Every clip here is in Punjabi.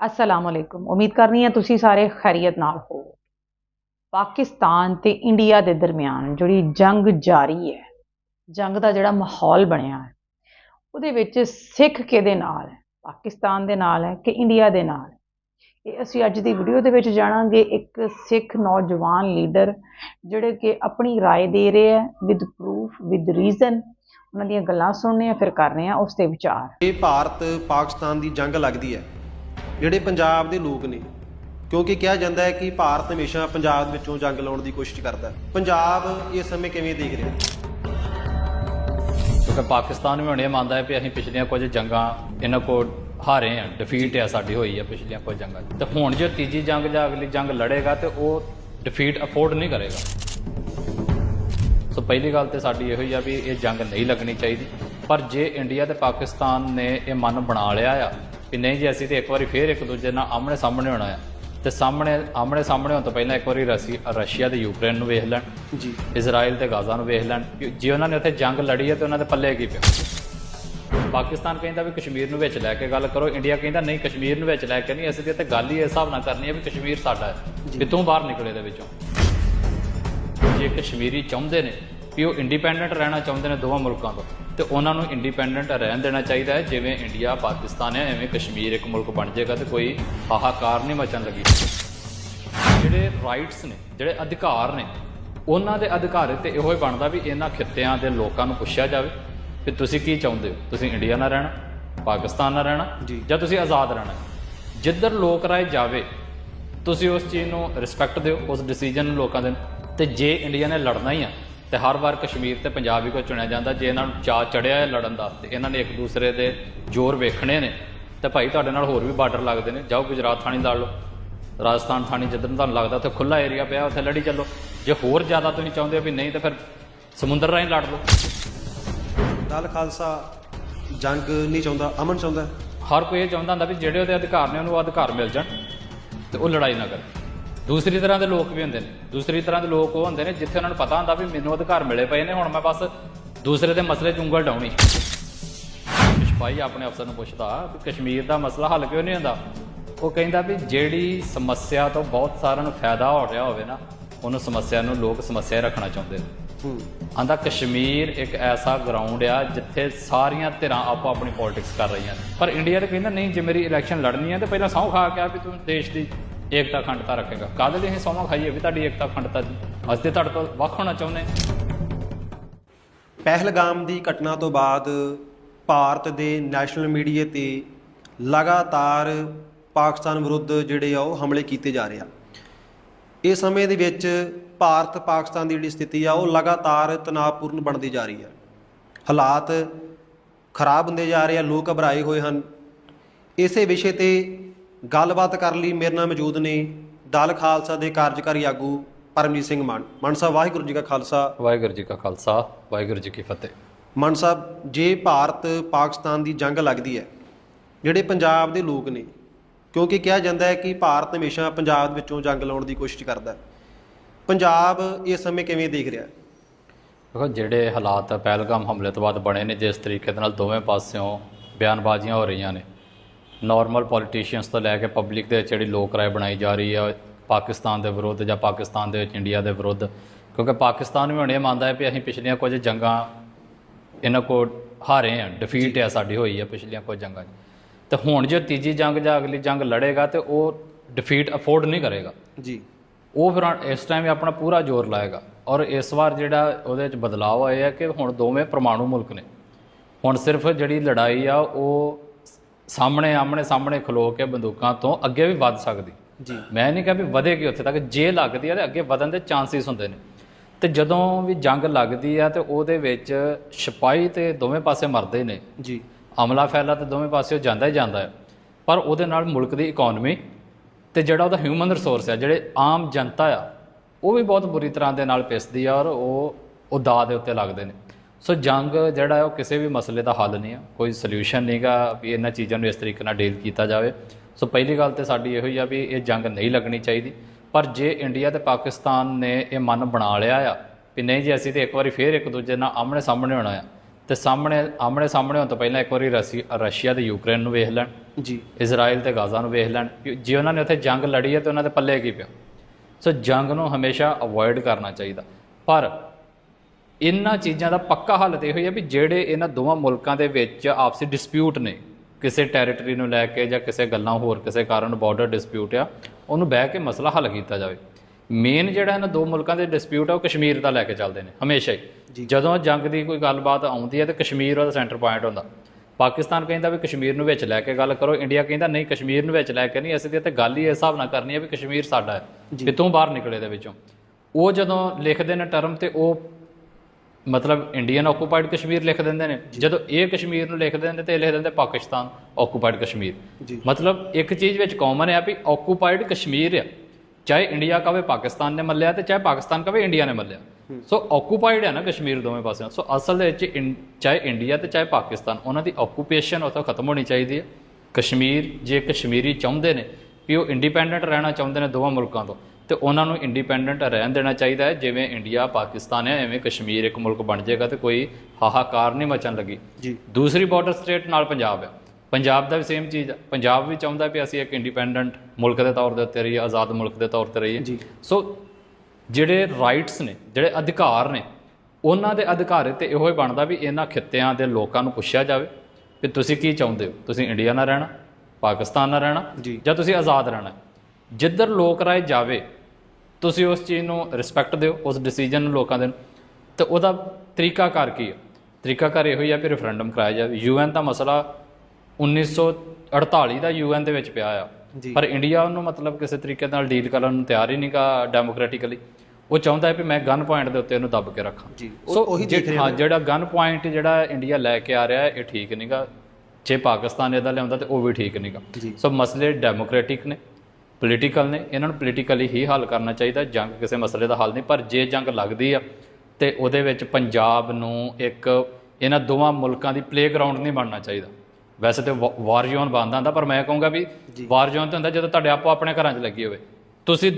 ਅਸਲਾਮ ਅਲੈਕੁਮ ਉਮੀਦ ਕਰਨੀ ਹੈ ਤੁਸੀਂ ਸਾਰੇ ਖੈਰੀਅਤ ਨਾਲ ਹੋ ਪਾਕਿਸਤਾਨ ਤੇ ਇੰਡੀਆ ਦੇ ਦਰਮਿਆਨ ਜਿਹੜੀ ਜੰਗ ਜਾਰੀ ਹੈ ਜੰਗ ਦਾ ਜਿਹੜਾ ਮਾਹੌਲ ਬਣਿਆ ਹੈ ਉਹਦੇ ਵਿੱਚ ਸਿੱਖ ਕਿਹਦੇ ਨਾਲ ਹੈ ਪਾਕਿਸਤਾਨ ਦੇ ਨਾਲ ਹੈ ਕਿ ਇੰਡੀਆ ਦੇ ਨਾਲ ਹੈ ਇਹ ਅਸੀਂ ਅੱਜ ਦੀ ਵੀਡੀਓ ਦੇ ਵਿੱਚ ਜਾਣਾਂਗੇ ਇੱਕ ਸਿੱਖ ਨੌਜਵਾਨ ਲੀਡਰ ਜਿਹੜੇ ਕਿ ਆਪਣੀ رائے ਦੇ ਰਹੇ ਹੈ ਵਿਦ ਪ੍ਰੂਫ ਵਿਦ ਰੀਜ਼ਨ ਉਹਨਾਂ ਦੀਆਂ ਗੱਲਾਂ ਸੁਣਨੇ ਆ ਫਿਰ ਕਰਨੇ ਆ ਉਸ ਤੇ ਵਿਚਾਰ ਇਹ ਭਾਰਤ ਪਾਕਿਸਤਾਨ ਦੀ ਜੰਗ ਲੱਗਦੀ ਹੈ ਜਿਹੜੇ ਪੰਜਾਬ ਦੇ ਲੋਕ ਨੇ, ਕਿਉਂਕਿ ਕਿਹਾ ਜਾਂਦਾ ਹੈ ਕਿ ਭਾਰਤ ਹਮੇਸ਼ਾ ਪੰਜਾਬ ਵਿੱਚੋਂ ਜੰਗ ਲਾਉਣ ਦੀ ਕੋਸ਼ਿਸ਼ ਕਰਦਾ ਹੈ। ਪੰਜਾਬ ਇਸ ਸਮੇਂ ਕਿਵੇਂ ਦੇਖ ਰਿਹਾ? ਕਿਉਂਕਿ ਪਾਕਿਸਤਾਨ ਵੀ ਹੁਣ ਇਹ ਮੰਨਦਾ ਹੈ ਕਿ ਅਸੀਂ ਪਿਛਲੀਆਂ ਕੁਝ ਜੰਗਾਂ ਇਹਨਾਂ ਕੋਲ ਹਾਰੇ ਆ ਡਿਫੀਟ ਆ ਸਾਡੀ ਹੋਈ ਆ ਪਿਛਲੀਆਂ ਕੁਝ ਜੰਗਾਂ ਤੇ ਹੁਣ ਜੇ ਤੀਜੀ ਜੰਗ ਜਾਂ ਅਗਲੀ ਜੰਗ ਲੜੇਗਾ ਤੇ ਉਹ ਡਿਫੀਟ ਅਫੋਰਡ ਨਹੀਂ ਕਰੇਗਾ। ਸੋ ਪਹਿਲੀ ਗੱਲ ਤੇ ਸਾਡੀ ਇਹੋ ਹੀ ਆ ਵੀ ਇਹ ਜੰਗ ਨਹੀਂ ਲੱਗਣੀ ਚਾਹੀਦੀ। ਪਰ ਜੇ ਇੰਡੀਆ ਤੇ ਪਾਕਿਸਤਾਨ ਨੇ ਇਹ ਮਨ ਬਣਾ ਲਿਆ ਆ ਕਿ ਨਹੀਂ ਜੀ ਅਸੀਂ ਤੇ ਇੱਕ ਵਾਰੀ ਫੇਰ ਇੱਕ ਦੂਜੇ ਨਾਲ ਆਮਣੇ ਸਾਹਮਣੇ ਹੋਣਾ ਆ। ਤੇ ਸਾਹਮਣੇ ਆਮਣੇ ਸਾਹਮਣੇ ਹੋਣ ਤੋਂ ਪਹਿਲਾਂ ਇੱਕ ਵਾਰੀ ਰਸੀ ਰਸ਼ੀਆ ਤੇ ਯੂਕਰੇਨ ਨੂੰ ਵੇਖ ਲੈਣ। ਜੀ। ਇਜ਼ਰਾਈਲ ਤੇ ਗਾਜ਼ਾ ਨੂੰ ਵੇਖ ਲੈਣ। ਜੇ ਉਹਨਾਂ ਨੇ ਉੱਥੇ ਜੰਗ ਲੜੀ ਹੈ ਤੇ ਉਹਨਾਂ ਦੇ ਪੱਲੇ ਕੀ ਪਿਆ? ਪਾਕਿਸਤਾਨ ਕਹਿੰਦਾ ਵੀ ਕਸ਼ਮੀਰ ਨੂੰ ਵਿੱਚ ਲੈ ਕੇ ਗੱਲ ਕਰੋ। ਇੰਡੀਆ ਕਹਿੰਦਾ ਨਹੀਂ ਕਸ਼ਮੀਰ ਨੂੰ ਵਿੱਚ ਲੈ ਕੇ ਨਹੀਂ। ਅਸੀਂ ਤੇ ਗੱਲ ਹੀ ਇਸ ਹਿਸਾਬ ਨਾਲ ਕਰਨੀ ਹੈ ਵੀ ਕਸ਼ਮੀਰ ਸਾਡਾ ਹੈ। ਵੀ ਤੂੰ ਬਾਹਰ ਨਿਕਲੇ ਦੇ ਵਿੱਚੋਂ। ਜੇ ਕਸ਼ਮੀਰੀ ਚਾਹੁੰਦੇ ਨੇ ਵੀ ਉਹ ਇੰਡੀਪੈਂਡੈਂਟ ਰਹਿਣਾ ਚਾਹੁੰਦੇ ਨੇ ਦੋਵਾਂ ਮੁਲਕਾਂ ਤੋਂ ਤੇ ਉਹਨਾਂ ਨੂੰ ਇੰਡੀਪੈਂਡੈਂਟ ਰਹਿਣ ਦੇਣਾ ਚਾਹੀਦਾ ਹੈ ਜਿਵੇਂ ਇੰਡੀਆ ਪਾਕਿਸਤਾਨ ਹੈ ਐਵੇਂ ਕਸ਼ਮੀਰ ਇੱਕ ਮੁਲਕ ਬਣ ਜਾਏਗਾ ਤੇ ਕੋਈ ਹਾਹਾਕਾਰ ਨਹੀਂ ਮਚਣ ਲੱਗੀ। ਜਿਹੜੇ ਰਾਈਟਸ ਨੇ ਜਿਹੜੇ ਅਧਿਕਾਰ ਨੇ ਉਹਨਾਂ ਦੇ ਅਧਿਕਾਰ ਤੇ ਇਹੋ ਹੀ ਬਣਦਾ ਵੀ ਇਹਨਾਂ ਖਿੱਤਿਆਂ ਦੇ ਲੋਕਾਂ ਨੂੰ ਪੁੱਛਿਆ ਜਾਵੇ ਕਿ ਤੁਸੀਂ ਕੀ ਚਾਹੁੰਦੇ ਹੋ? ਤੁਸੀਂ ਇੰਡੀਆ ਨਾਲ ਰਹਿਣਾ ਪਾਕਿਸਤਾਨ ਨਾਲ ਰਹਿਣਾ ਜੀ। ਤੁਸੀਂ ਆਜ਼ਾਦ ਰਹਿਣਾ? ਜਿੱਧਰ ਲੋਕ ਰਾਏ ਜਾਵੇ ਤੁਸੀਂ ਉਸ ਚੀਜ਼ ਨੂੰ ਰਿਸਪੈਕਟ ਦਿਓ ਉਸ ਡਿਸੀਜਨ ਨੂੰ ਲੋਕਾਂ ਦੇ ਤੇ ਜੇ ਇੰਡੀਆ ਨੇ ਲੜਨਾ ਹੀ ਆ ਤੇ ਹਰ ਵਾਰ ਕਸ਼ਮੀਰ ਤੇ ਪੰਜਾਬ ਹੀ ਕੋ ਚੁਣਿਆ ਜਾਂਦਾ ਜੇ ਇਹਨਾਂ ਨੂੰ ਚਾਅ ਚੜਿਆ ਹੈ ਲੜਨ ਦਾ ਤੇ ਇਹਨਾਂ ਨੇ ਇੱਕ ਦੂਸਰੇ ਦੇ ਜ਼ੋਰ ਵੇਖਣੇ ਨੇ ਤੇ ਭਾਈ ਤੁਹਾਡੇ ਨਾਲ ਹੋਰ ਵੀ ਬਾਰਡਰ ਲੱਗਦੇ ਨੇ। ਜਾਓ ਗੁਜਰਾਤ ਥਾਣੀ ਲੜ ਲਓ ਰਾਜਸਥਾਨ ਥਾਣੀ ਜਿੱਦਣ ਤੁਹਾਨੂੰ ਲੱਗਦਾ ਉੱਥੇ ਖੁੱਲਾ ਏਰੀਆ ਪਿਆ ਉੱਥੇ ਲੜੀ ਚੱਲੋ। ਜੇ ਹੋਰ ਜ਼ਿਆਦਾ ਤੁਸੀਂ ਚਾਹੁੰਦੇ ਹੋ ਵੀ ਨਹੀਂ ਤਾਂ ਫਿਰ ਸਮੁੰਦਰ ਰਾਹੀਂ ਲੜ ਲਓ। ਦਲ ਖਾਲਸਾ ਜੰਗ ਨਹੀਂ ਚਾਹੁੰਦਾ ਅਮਨ ਚਾਹੁੰਦਾ। ਹਰ ਕੋਈ ਇਹ ਚਾਹੁੰਦਾ ਹੁੰਦਾ ਵੀ ਜਿਹੜੇ ਉਹਦੇ ਅਧਿਕਾਰ ਨੇ ਉਹਨੂੰ ਉਹ ਅਧਿਕਾਰ ਮਿਲ ਜਾਣ ਤੇ ਉਹ ਲੜਾਈ ਨਾ ਕਰੇ। ਦੂਸਰੀ ਤਰ੍ਹਾਂ ਦੇ ਲੋਕ ਵੀ ਹੁੰਦੇ ਨੇ। ਦੂਸਰੀ ਤਰ੍ਹਾਂ ਦੇ ਲੋਕ ਉਹ ਹੁੰਦੇ ਨੇ ਜਿੱਥੇ ਉਹਨਾਂ ਨੂੰ ਪਤਾ ਹੁੰਦਾ ਵੀ ਮੈਨੂੰ ਅਧਿਕਾਰ ਮਿਲੇ ਪਏ ਨੇ ਹੁਣ ਮੈਂ ਬਸ ਦੂਸਰੇ ਦੇ ਮਸਲੇ 'ਚ ਉਂਗਲ ਡਾਉਣੀ। ਸਿਪਾਹੀ ਆਪਣੇ ਅਫਸਰ ਨੂੰ ਪੁੱਛਦਾ ਵੀ ਕਸ਼ਮੀਰ ਦਾ ਮਸਲਾ ਹੱਲ ਕਿਉਂ ਨਹੀਂ ਹੁੰਦਾ? ਉਹ ਕਹਿੰਦਾ ਵੀ ਜਿਹੜੀ ਸਮੱਸਿਆ ਤੋਂ ਬਹੁਤ ਸਾਰਿਆਂ ਨੂੰ ਫਾਇਦਾ ਹੋ ਰਿਹਾ ਹੋਵੇ ਨਾ ਉਹਨੂੰ ਸਮੱਸਿਆ ਨੂੰ ਲੋਕ ਸਮੱਸਿਆ ਰੱਖਣਾ ਚਾਹੁੰਦੇ ਨੇ। ਆਂਦਾ ਕਸ਼ਮੀਰ ਇੱਕ ਐਸਾ ਗਰਾਊਂਡ ਆ ਜਿੱਥੇ ਸਾਰੀਆਂ ਧਿਰਾਂ ਆਪੋ ਆਪਣੀ ਪੋਲਿਟਿਕਸ ਕਰ ਰਹੀਆਂ ਨੇ। ਪਰ ਇੰਡੀਆ ਤੇ ਕਹਿੰਦਾ ਨਹੀਂ ਜੇ ਮੇਰੀ ਇਲੈਕਸ਼ਨ ਲੜਨੀ ਹੈ ਤੇ ਪਹਿਲਾਂ ਸਹੁੰ ਖਾ ਕੇ ਆ ਵੀ ਤੂੰ ਦੇਸ਼ ਦੀ ਏਕਤਾ ਅਖੰਡਤਾ ਰੱਖੇਗਾ। ਕਾਹਦੇ ਲਈ ਅਸੀਂ ਸਹੁੰ ਖਾਈਏ? ਵੀ ਤੁਹਾਡੀ ਏਕਤਾ ਅਖੰਡਤਾ ਦੀ ਅਸੀਂ ਤੇ ਤੁਹਾਡੇ ਤੋਂ ਵੱਖ ਹੋਣਾ ਚਾਹੁੰਦੇ ਪਹਿਲਗਾਮ ਦੀ ਘਟਨਾ ਤੋਂ ਬਾਅਦ ਭਾਰਤ ਦੇ ਨੈਸ਼ਨਲ ਮੀਡੀਆ ਤੇ ਲਗਾਤਾਰ ਪਾਕਿਸਤਾਨ ਵਿਰੁੱਧ ਜਿਹੜੇ ਆ ਉਹ ਹਮਲੇ ਕੀਤੇ ਜਾ ਰਹੇ ਆ। ਇਸ ਸਮੇਂ ਦੇ ਵਿੱਚ ਭਾਰਤ ਪਾਕਿਸਤਾਨ ਦੀ ਜਿਹੜੀ ਸਥਿਤੀ ਆ, ਉਹ ਲਗਾਤਾਰ ਤਣਾਅਪੂਰਨ ਬਣਦੀ ਜਾ ਰਹੀ ਹੈ ਹਾਲਾਤ ਖਰਾਬ ਹੁੰਦੇ ਜਾ ਰਹੇ ਆ, ਲੋਕ ਘਬਰਾਏ ਹੋਏ ਹਨ। ਇਸੇ ਵਿਸ਼ੇ ਤੇ ਗੱਲਬਾਤ ਕਰਨ ਲਈ ਮੇਰੇ ਨਾਲ ਮੌਜੂਦ ਨੇ ਦਲ ਖਾਲਸਾ ਦੇ ਕਾਰਜਕਾਰੀ ਆਗੂ ਪਰਮਜੀਤ ਸਿੰਘ ਮਾਨ। ਮਾਨ ਸਾਹਿਬ ਵਾਹਿਗੁਰੂ ਜੀ ਕਾ ਖਾਲਸਾ। ਵਾਹਿਗੁਰੂ ਜੀ ਕਾ ਖਾਲਸਾ ਵਾਹਿਗੁਰੂ ਜੀ ਕੀ ਫਤਿਹ। ਮਾਨ ਸਾਹਿਬ ਜੇ ਭਾਰਤ ਪਾਕਿਸਤਾਨ ਦੀ ਜੰਗ ਲੱਗਦੀ ਹੈ ਜਿਹੜੇ ਪੰਜਾਬ ਦੇ ਲੋਕ ਨੇ ਕਿਉਂਕਿ ਕਿਹਾ ਜਾਂਦਾ ਹੈ ਕਿ ਭਾਰਤ ਹਮੇਸ਼ਾ ਪੰਜਾਬ ਵਿੱਚੋਂ ਜੰਗ ਲਾਉਣ ਦੀ ਕੋਸ਼ਿਸ਼ ਕਰਦਾ ਹੈ। ਪੰਜਾਬ ਇਸ ਸਮੇਂ ਕਿਵੇਂ ਦੇਖ ਰਿਹਾ ਹੈ? ਦੇਖੋ ਜਿਹੜੇ ਹਾਲਾਤ ਪਹਿਲਗਾਮ ਹਮਲੇ ਤੋਂ ਬਾਅਦ ਬਣੇ ਨੇ ਜਿਸ ਤਰੀਕੇ ਦੇ ਨਾਲ ਦੋਵੇਂ ਪਾਸਿਓਂ ਬਿਆਨਬਾਜ਼ੀਆਂ ਹੋ ਰਹੀਆਂ ਨੇ। ਨਾਰਮਲ ਪੋਲੀਟੀਸ਼ੀਅਨਸ ਤੋਂ ਲੈ ਕੇ ਪਬਲਿਕ ਦੇ ਵਿੱਚ ਜਿਹੜੀ ਲੋਕ ਰਾਏ ਬਣਾਈ ਜਾ ਰਹੀ ਹੈ ਪਾਕਿਸਤਾਨ ਦੇ ਵਿਰੁੱਧ ਜਾਂ ਪਾਕਿਸਤਾਨ ਦੇ ਵਿੱਚ ਇੰਡੀਆ ਦੇ ਵਿਰੁੱਧ। ਕਿਉਂਕਿ ਪਾਕਿਸਤਾਨ ਵੀ ਹੁਣ ਇਹ ਮੰਨਦਾ ਹੈ ਕਿ ਅਸੀਂ ਪਿਛਲੀਆਂ ਕੁਝ ਜੰਗਾਂ ਇਹਨਾਂ ਕੋਲ ਹਾਰੇ ਆ ਡਿਫੀਟ ਆ ਸਾਡੀ ਹੋਈ ਆ ਪਿਛਲੀਆਂ ਕੁਝ ਜੰਗਾਂ 'ਚ। ਤੇ ਹੁਣ ਜੇ ਤੀਜੀ ਜੰਗ ਜਾਂ ਅਗਲੀ ਜੰਗ ਲੜੇਗਾ ਤੇ ਉਹ ਡਿਫੀਟ ਅਫੋਰਡ ਨਹੀਂ ਕਰੇਗਾ। ਜੀ। ਉਹ ਫਿਰ ਇਸ ਟਾਈਮ ਵੀ ਆਪਣਾ ਪੂਰਾ ਜ਼ੋਰ ਲਾਏਗਾ। ਔਰ ਇਸ ਵਾਰ ਜਿਹੜਾ ਉਹਦੇ ਵਿੱਚ ਬਦਲਾਅ ਹੋਇਆ ਹੈ ਕਿ ਹੁਣ ਦੋਵੇਂ ਪ੍ਰਮਾਣੂ ਮੁਲਕ ਨੇ। ਹੁਣ ਸਿਰਫ ਜਿਹੜੀ ਲੜਾਈ ਆ ਉਹ ਸਾਹਮਣੇ ਆਮਣੇ ਸਾਹਮਣੇ ਖਲੋ ਕੇ ਬੰਦੂਕਾਂ ਤੋਂ ਅੱਗੇ ਵੀ ਵੱਧ ਸਕਦੀ। ਜੀ। ਮੈਂ ਨਹੀਂ ਕਿਹਾ ਵੀ ਵਧੇਗੀ ਉੱਥੇ ਤੱਕ ਜੇ ਲੱਗਦੀ ਆ ਤੇ ਅੱਗੇ ਵਧਣ ਦੇ ਚਾਂਸਸ ਹੁੰਦੇ ਨੇ। ਤੇ ਜਦੋਂ ਵੀ ਜੰਗ ਲੱਗਦੀ ਆ ਤੇ ਉਹਦੇ ਵਿੱਚ ਸਿਪਾਹੀ ਤੇ ਦੋਵੇਂ ਪਾਸੇ ਮਰਦੇ ਨੇ। ਜੀ। ਹਮਲਾ ਫੈਲਾ ਤੇ ਦੋਵੇਂ ਪਾਸੇ ਜਾਂਦਾ ਹੀ ਜਾਂਦਾ ਹੈ। ਪਰ ਉਹਦੇ ਨਾਲ ਮੁਲਕ ਦੀ ਇਕਨੋਮੀ ਤੇ ਜਿਹੜਾ ਉਹਦਾ ਹਿਊਮਨ ਰਿਸੋਰਸ ਹੈ ਜਿਹੜੇ ਆਮ ਜਨਤਾ ਆ ਉਹ ਵੀ ਬਹੁਤ ਬੁਰੀ ਤਰ੍ਹਾਂ ਦੇ ਨਾਲ ਪਿਸਦੀ ਆ ਔਰ ਉਹ ਉਹ ਦਾਅ ਦੇ ਉੱਤੇ ਲੱਗਦੇ ਨੇ। ਸੋ ਜੰਗ ਜਿਹੜਾ ਉਹ ਕਿਸੇ ਵੀ ਮਸਲੇ ਦਾ ਹੱਲ ਨਹੀਂ ਆ ਕੋਈ ਸੋਲੂਸ਼ਨ ਨਹੀਂਗਾ ਵੀ ਇਹਨਾਂ ਚੀਜ਼ਾਂ ਨੂੰ ਇਸ ਤਰੀਕੇ ਨਾਲ ਡੀਲ ਕੀਤਾ ਜਾਵੇ। ਸੋ ਪਹਿਲੀ ਗੱਲ ਤੇ ਸਾਡੀ ਇਹੋ ਹੀ ਆ ਵੀ ਇਹ ਜੰਗ ਨਹੀਂ ਲੱਗਣੀ ਚਾਹੀਦੀ। ਪਰ ਜੇ ਇੰਡੀਆ ਤੇ ਪਾਕਿਸਤਾਨ ਨੇ ਇਹ ਮਨ ਬਣਾ ਲਿਆ ਆ ਵੀ ਨਹੀਂ ਜੀ ਅਸੀਂ ਤੇ ਇੱਕ ਵਾਰੀ ਫੇਰ ਇੱਕ ਦੂਜੇ ਨਾਲ ਆਮਣੇ ਸਾਹਮਣੇ ਹੋਣਾ ਆ। ਤੇ ਸਾਹਮਣੇ ਆਮਣੇ ਸਾਹਮਣੇ ਹੋਣ ਤੋਂ ਪਹਿਲਾਂ ਇੱਕ ਵਾਰੀ ਰਸੀ ਰਸ਼ੀਆ ਤੇ ਯੂਕਰੇਨ ਨੂੰ ਵੇਖ ਲੈਣ। ਜੀ। ਇਜ਼ਰਾਈਲ ਤੇ ਗਾਜ਼ਾ ਨੂੰ ਵੇਖ ਲੈਣ। ਜੇ ਉਹਨਾਂ ਨੇ ਉੱਥੇ ਜੰਗ ਲੜੀ ਹੈ ਤੇ ਉਹਨਾਂ ਦੇ ਪੱਲੇ ਕੀ ਪਿਆ? ਸੋ ਜੰਗ ਨੂੰ ਹਮੇਸ਼ਾ ਅਵੋਇਡ ਕਰਨਾ ਚਾਹੀਦਾ। ਪਰ ਇਹਨਾਂ ਚੀਜ਼ਾਂ ਦਾ ਪੱਕਾ ਹੱਲ ਤੇ ਇਹੋ ਹੀ ਵੀ ਜਿਹੜੇ ਇਹਨਾਂ ਦੋਵਾਂ ਮੁਲਕਾਂ ਦੇ ਵਿੱਚ ਆਪਸੀ ਡਿਸਪਿਊਟ ਨੇ ਕਿਸੇ ਟੈਰੀਟਰੀ ਨੂੰ ਲੈ ਕੇ ਜਾਂ ਕਿਸੇ ਗੱਲਾਂ ਹੋਰ ਕਿਸੇ ਕਾਰਨ ਬਾਰਡਰ ਡਿਸਪਿਊਟ ਆ ਉਹਨੂੰ ਬਹਿ ਕੇ ਮਸਲਾ ਹੱਲ ਕੀਤਾ ਜਾਵੇ। ਮੇਨ ਜਿਹੜਾ ਇਹਨਾਂ ਦੋ ਮੁਲਕਾਂ ਦੇ ਡਿਸਪਿਊਟ ਆ ਉਹ ਕਸ਼ਮੀਰ ਦਾ ਲੈ ਕੇ ਚੱਲਦੇ ਨੇ ਹਮੇਸ਼ਾ ਹੀ। ਜਦੋਂ ਜੰਗ ਦੀ ਕੋਈ ਗੱਲਬਾਤ ਆਉਂਦੀ ਹੈ ਤੇ ਕਸ਼ਮੀਰ ਉਹਦਾ ਸੈਂਟਰ ਪੁਆਇੰਟ ਹੁੰਦਾ। ਪਾਕਿਸਤਾਨ ਕਹਿੰਦਾ ਵੀ ਕਸ਼ਮੀਰ ਨੂੰ ਵਿੱਚ ਲੈ ਕੇ ਗੱਲ ਕਰੋ ਇੰਡੀਆ ਕਹਿੰਦਾ ਨਹੀਂ ਕਸ਼ਮੀਰ ਨੂੰ ਵਿੱਚ ਲੈ ਕੇ ਨਹੀਂ ਅਸੀਂ ਤੇ ਇੱਥੇ ਗੱਲ ਹੀ ਇਸ ਹਿਸਾਬ ਨਾਲ ਕਰਨੀ ਹੈ ਵੀ ਕਸ਼ਮੀਰ ਸਾਡਾ ਹੈ ਵੀ ਤੂੰ ਬਾਹਰ ਨਿਕਲੇ ਦੇ ਵਿੱਚੋਂ। ਉਹ ਜਦੋਂ ਲਿਖਦੇ ਨੇ ਟਰਮ ਤੇ ਉਹ ਮਤਲਬ ਇੰਡੀਅਨ ਆਕੂਪਾਈਡ ਕਸ਼ਮੀਰ ਲਿਖ ਦਿੰਦੇ ਨੇ। ਜਦੋਂ ਇਹ ਕਸ਼ਮੀਰ ਨੂੰ ਲਿਖ ਦਿੰਦੇ ਤੇ ਇਹ ਲਿਖ ਦਿੰਦੇ ਪਾਕਿਸਤਾਨ ਆਕੂਪਾਈਡ ਕਸ਼ਮੀਰ। ਮਤਲਬ ਇੱਕ ਚੀਜ਼ ਵਿੱਚ ਕਾਮਨ ਹੈ ਵੀ ਆਕੂਪਾਈਡ ਕਸ਼ਮੀਰ ਆ। ਚਾਹੇ ਇੰਡੀਆ ਕਵੇ ਪਾਕਿਸਤਾਨ ਨੇ ਮੱਲਿਆ ਤੇ ਚਾਹੇ ਪਾਕਿਸਤਾਨ ਕਵੇ ਇੰਡੀਆ ਨੇ ਮੱਲਿਆ। ਸੋ ਆਕੂਪਾਈਡ ਹੈ ਨਾ ਕਸ਼ਮੀਰ ਦੋਵੇਂ ਪਾਸਿਓਂ। ਸੋ ਅਸਲ ਦੇ ਵਿੱਚ ਚਾਹੇ ਇੰਡੀਆ ਤੇ ਚਾਹੇ ਪਾਕਿਸਤਾਨ ਉਹਨਾਂ ਦੀ ਆਕੂਪੇਸ਼ਨ ਉੱਥੋਂ ਖਤਮ ਹੋਣੀ ਚਾਹੀਦੀ ਹੈ। ਕਸ਼ਮੀਰ ਜੇ ਕਸ਼ਮੀਰੀ ਚਾਹੁੰਦੇ ਨੇ ਵੀ ਉਹ ਇੰਡੀਪੈਂਡੈਂਟ ਰਹਿਣਾ ਚਾਹੁੰਦੇ ਨੇ ਦੋਵਾਂ ਮੁਲਕਾਂ ਤੋਂ ਤੇ ਉਹਨਾਂ ਨੂੰ ਇੰਡੀਪੈਂਡੈਂਟ ਰਹਿਣ ਦੇਣਾ ਚਾਹੀਦਾ ਹੈ ਜਿਵੇਂ ਇੰਡੀਆ ਪਾਕਿਸਤਾਨ ਹੈ ਐਵੇਂ ਕਸ਼ਮੀਰ ਇੱਕ ਮੁਲਕ ਬਣ ਜਾਏਗਾ ਤੇ ਕੋਈ ਹਾਹਾਕਾਰ ਨਹੀਂ ਮਚਣ ਲੱਗੀ। ਜੀ। ਦੂਸਰੀ ਬਾਰਡਰ ਸਟੇਟ ਨਾਲ ਪੰਜਾਬ ਹੈ। ਪੰਜਾਬ ਦਾ ਵੀ ਸੇਮ ਚੀਜ਼ ਹੈ। ਪੰਜਾਬ ਵੀ ਚਾਹੁੰਦਾ ਵੀ ਅਸੀਂ ਇੱਕ ਇੰਡੀਪੈਂਡੈਂਟ ਮੁਲਕ ਦੇ ਤੌਰ ਦੇ ਉੱਤੇ ਰਹੀਏ ਆਜ਼ਾਦ ਮੁਲਕ ਦੇ ਤੌਰ ਤੇ ਰਹੀਏ। ਜੀ। ਸੋ ਜਿਹੜੇ ਰਾਈਟਸ ਨੇ ਜਿਹੜੇ ਅਧਿਕਾਰ ਨੇ ਉਹਨਾਂ ਦੇ ਅਧਿਕਾਰ ਤੇ ਇਹੋ ਹੀ ਬਣਦਾ ਵੀ ਇਹਨਾਂ ਖਿੱਤਿਆਂ ਦੇ ਲੋਕਾਂ ਨੂੰ ਪੁੱਛਿਆ ਜਾਵੇ ਵੀ ਤੁਸੀਂ ਕੀ ਚਾਹੁੰਦੇ ਹੋ? ਤੁਸੀਂ ਇੰਡੀਆ ਨਾਲ ਰਹਿਣਾ ਪਾਕਿਸਤਾਨ ਨਾਲ ਰਹਿਣਾ ਜੀ। ਜਾਂ ਤੁਸੀਂ ਆਜ਼ਾਦ ਰਹਿਣਾ? ਜਿੱਧਰ ਲੋਕ ਰਾਏ ਜਾਵੇ ਤੁਸੀਂ ਉਸ ਚੀਜ਼ ਨੂੰ ਰਿਸਪੈਕਟ ਦਿਓ ਉਸ ਡਿਸੀਜਨ ਨੂੰ ਲੋਕਾਂ ਦੇ ਤੇ ਉਹਦਾ ਤਰੀਕਾਕਾਰ ਕੀ ਹੈ? ਤਰੀਕਾਕਾਰ ਇਹੋ ਹੀ ਆ ਵੀ ਰੈਫਰੈਂਡਮ ਕਰਾਇਆ ਜਾਵੇ। ਯੂਐਨ ਦਾ ਮਸਲਾ 1948 ਦਾ ਯੂਐਨ ਦੇ ਵਿੱਚ ਪਿਆ ਆ। ਪਰ ਇੰਡੀਆ ਉਹਨੂੰ ਮਤਲਬ ਕਿਸੇ ਤਰੀਕੇ ਨਾਲ ਡੀਲ ਕਰਨ ਨੂੰ ਤਿਆਰ ਹੀ ਨਹੀਂਗਾ ਡੈਮੋਕ੍ਰੈਟਿਕਲੀ ਉਹ ਚਾਹੁੰਦਾ ਹੈ ਵੀ ਮੈਂ ਗਨ ਪੁਆਇੰਟ ਦੇ ਉੱਤੇ ਇਹਨੂੰ ਦੱਬ ਕੇ ਰੱਖਾਂ। ਜੀ, ਉਹ- ਸੋ ਉਹੀ ਦੇਖ ਰਹੇ ਹਾਂ। ਜਿਹੜਾ ਗਨ ਪੁਆਇੰਟ ਜਿਹੜਾ ਇੰਡੀਆ ਲੈ ਕੇ ਆ ਰਿਹਾ ਹੈ ਇਹ ਠੀਕ ਨਹੀਂਗਾ ਜੇ ਪਾਕਿਸਤਾਨ ਇਹਦਾ ਲਿਆਉਂਦਾ ਤੇ ਉਹ ਵੀ ਠੀਕ ਨਹੀਂਗਾ। ਸੋ ਮਸਲੇ ਡੈਮੋਕ੍ਰੈਟਿਕ ਨੇ। ਪੋਲੀਟੀਕਲ ਨੇ ਇਹਨਾਂ ਨੂੰ ਪੋਲੀਟੀਕਲੀ ਹੀ ਹੱਲ ਕਰਨਾ ਚਾਹੀਦਾ ਜੰਗ ਕਿਸੇ ਮਸਲੇ ਦਾ ਹੱਲ ਨਹੀਂ ਪਰ ਜੇ ਜੰਗ ਲੱਗਦੀ ਆ ਤੇ ਉਹਦੇ ਵਿੱਚ ਪੰਜਾਬ ਨੂੰ ਇੱਕ ਇਹਨਾਂ ਦੋਵਾਂ ਮੁਲਕਾਂ ਦੀ ਪਲੇਗਰਾਉਂਡ ਨਹੀਂ ਬਣਨਾ ਚਾਹੀਦਾ। ਵੈਸੇ ਤੇ ਵਾਰ ਜ਼ੋਨ ਬਣਦਾ ਹੁੰਦਾ ਪਰ ਮੈਂ ਕਹੂੰਗਾ ਵੀ ਵਾਰ ਜ਼ੋਨ ਤੇ ਹੁੰਦਾ ਜਦੋਂ ਤੁਹਾਡੇ ਆਪੋ ਆਪਣੇ ਘਰਾਂ 'ਚ ਲੱਗੀ ਹੋਵੇ। ਤੁਸੀਂ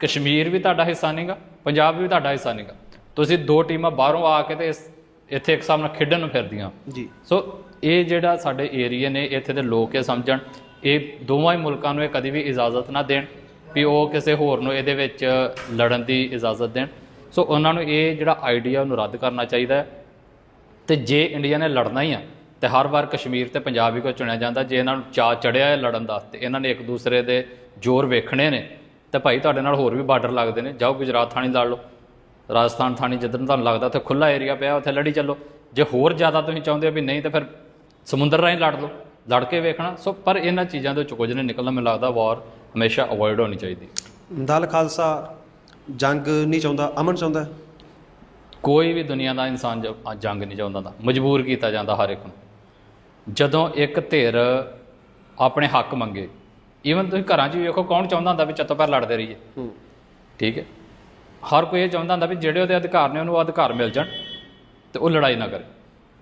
ਕਸ਼ਮੀਰ ਵੀ ਤੁਹਾਡਾ ਹਿੱਸਾ ਨਹੀਂਗਾ ਪੰਜਾਬ ਵੀ ਤੁਹਾਡਾ ਹਿੱਸਾ ਨਹੀਂਗਾ ਤੁਸੀਂ ਦੋ ਟੀਮਾਂ ਬਾਹਰੋਂ ਆ ਕੇ ਤੇ ਇਸ- ਇੱਥੇ ਇੱਕ ਸਾਹਮਣੇ ਖੇਡਣ ਨੂੰ ਫਿਰਦੀਆਂ। ਜੀ। ਸੋ ਇਹ ਜਿਹੜਾ ਸਾਡੇ ਏਰੀਆ ਨੇ ਇੱਥੇ ਦੇ ਲੋਕ ਇਹ ਸਮਝਣ ਇਹ ਦੋਵਾਂ ਹੀ ਮੁਲਕਾਂ ਨੂੰ ਇਹ ਕਦੀ ਵੀ ਇਜਾਜ਼ਤ ਨਾ ਦੇਣ ਵੀ ਉਹ ਕਿਸੇ ਹੋਰ ਨੂੰ ਇਹਦੇ ਵਿੱਚ ਲੜਨ ਦੀ ਇਜਾਜ਼ਤ ਦੇਣ। ਸੋ ਉਹਨਾਂ ਨੂੰ ਇਹ ਜਿਹੜਾ ਆਈਡੀਆ ਉਹਨੂੰ ਰੱਦ ਕਰਨਾ ਚਾਹੀਦਾ ਹੈ। ਤੇ ਜੇ ਇੰਡੀਆ ਨੇ ਲੜਨਾ ਹੀ ਆ, ਤੇ ਹਰ ਵਾਰ ਕਸ਼ਮੀਰ ਤੇ ਪੰਜਾਬ ਹੀ ਕੋ ਚੁਣਿਆ ਜਾਂਦਾ, ਜੇ ਇਹਨਾਂ ਨੂੰ ਚਾ ਚੜਿਆ ਹੈ ਲੜਨ ਦਾ, ਤੇ ਇਹਨਾਂ ਨੇ ਇੱਕ ਦੂਸਰੇ ਦੇ ਜ਼ੋਰ ਵੇਖਣੇ ਨੇ, ਤੇ ਭਾਈ ਤੁਹਾਡੇ ਨਾਲ ਹੋਰ ਵੀ ਬਾਰਡਰ ਲੱਗਦੇ ਨੇ, ਜਾਓ ਗੁਜਰਾਤ ਥਾਣੀ ਲੜ ਲਓ, ਰਾਜਸਥਾਨ ਥਾਣੀ ਜਿੱਧਰ ਤੁਹਾਨੂੰ ਲੱਗਦਾ ਉੱਥੇ ਖੁੱਲਾ ਏਰੀਆ ਪਿਆ, ਉੱਥੇ ਲੜੀ ਚੱਲੋ। ਜੇ ਹੋਰ ਜ਼ਿਆਦਾ ਤੁਸੀਂ ਚਾਹੁੰਦੇ ਹੋ ਵੀ ਨਹੀਂ, ਤਾਂ ਫਿਰ ਸਮੁੰਦਰ ਰਾਹੀਂ ਲੜ ਲਓ। ਲੜ ਕੇ ਵੇਖਣਾ। ਸੋ ਪਰ ਇਹਨਾਂ ਚੀਜ਼ਾਂ ਦੇ ਵਿੱਚ ਕੁਝ ਨਹੀਂ ਨਿਕਲਣਾ। ਮੈਨੂੰ ਲੱਗਦਾ ਵਾਰ ਹਮੇਸ਼ਾ ਅਵੋਇਡ ਹੋਣੀ ਚਾਹੀਦੀ। ਦਲ ਖਾਲਸਾ ਜੰਗ ਨਹੀਂ ਚਾਹੁੰਦਾ ਅਮਨ ਚਾਹੁੰਦਾ? ਕੋਈ ਵੀ ਦੁਨੀਆ ਦਾ ਇਨਸਾਨ ਜੰਗ ਨਹੀਂ ਚਾਹੁੰਦਾ ਦਾ ਮਜਬੂਰ ਕੀਤਾ ਜਾਂਦਾ ਹਰ ਇੱਕ ਨੂੰ। ਜਦੋਂ ਇੱਕ ਧਿਰ ਆਪਣੇ ਹੱਕ ਮੰਗੇ ਈਵਨ ਤੁਸੀਂ ਘਰਾਂ 'ਚ ਵੇਖੋ ਕੌਣ ਚਾਹੁੰਦਾ ਹੁੰਦਾ ਵੀ ਚੱਤੋ ਪੈਰ ਲੜਦੇ ਰਹੀਏ? ਠੀਕ ਹੈ? ਹਰ ਕੋਈ ਇਹ ਚਾਹੁੰਦਾ ਹੁੰਦਾ ਵੀ ਜਿਹੜੇ ਉਹਦੇ ਅਧਿਕਾਰ ਨੇ ਉਹਨੂੰ ਉਹ ਅਧਿਕਾਰ ਮਿਲ ਜਾਣ ਤੇ ਉਹ ਲੜਾਈ ਨਾ ਕਰੇ।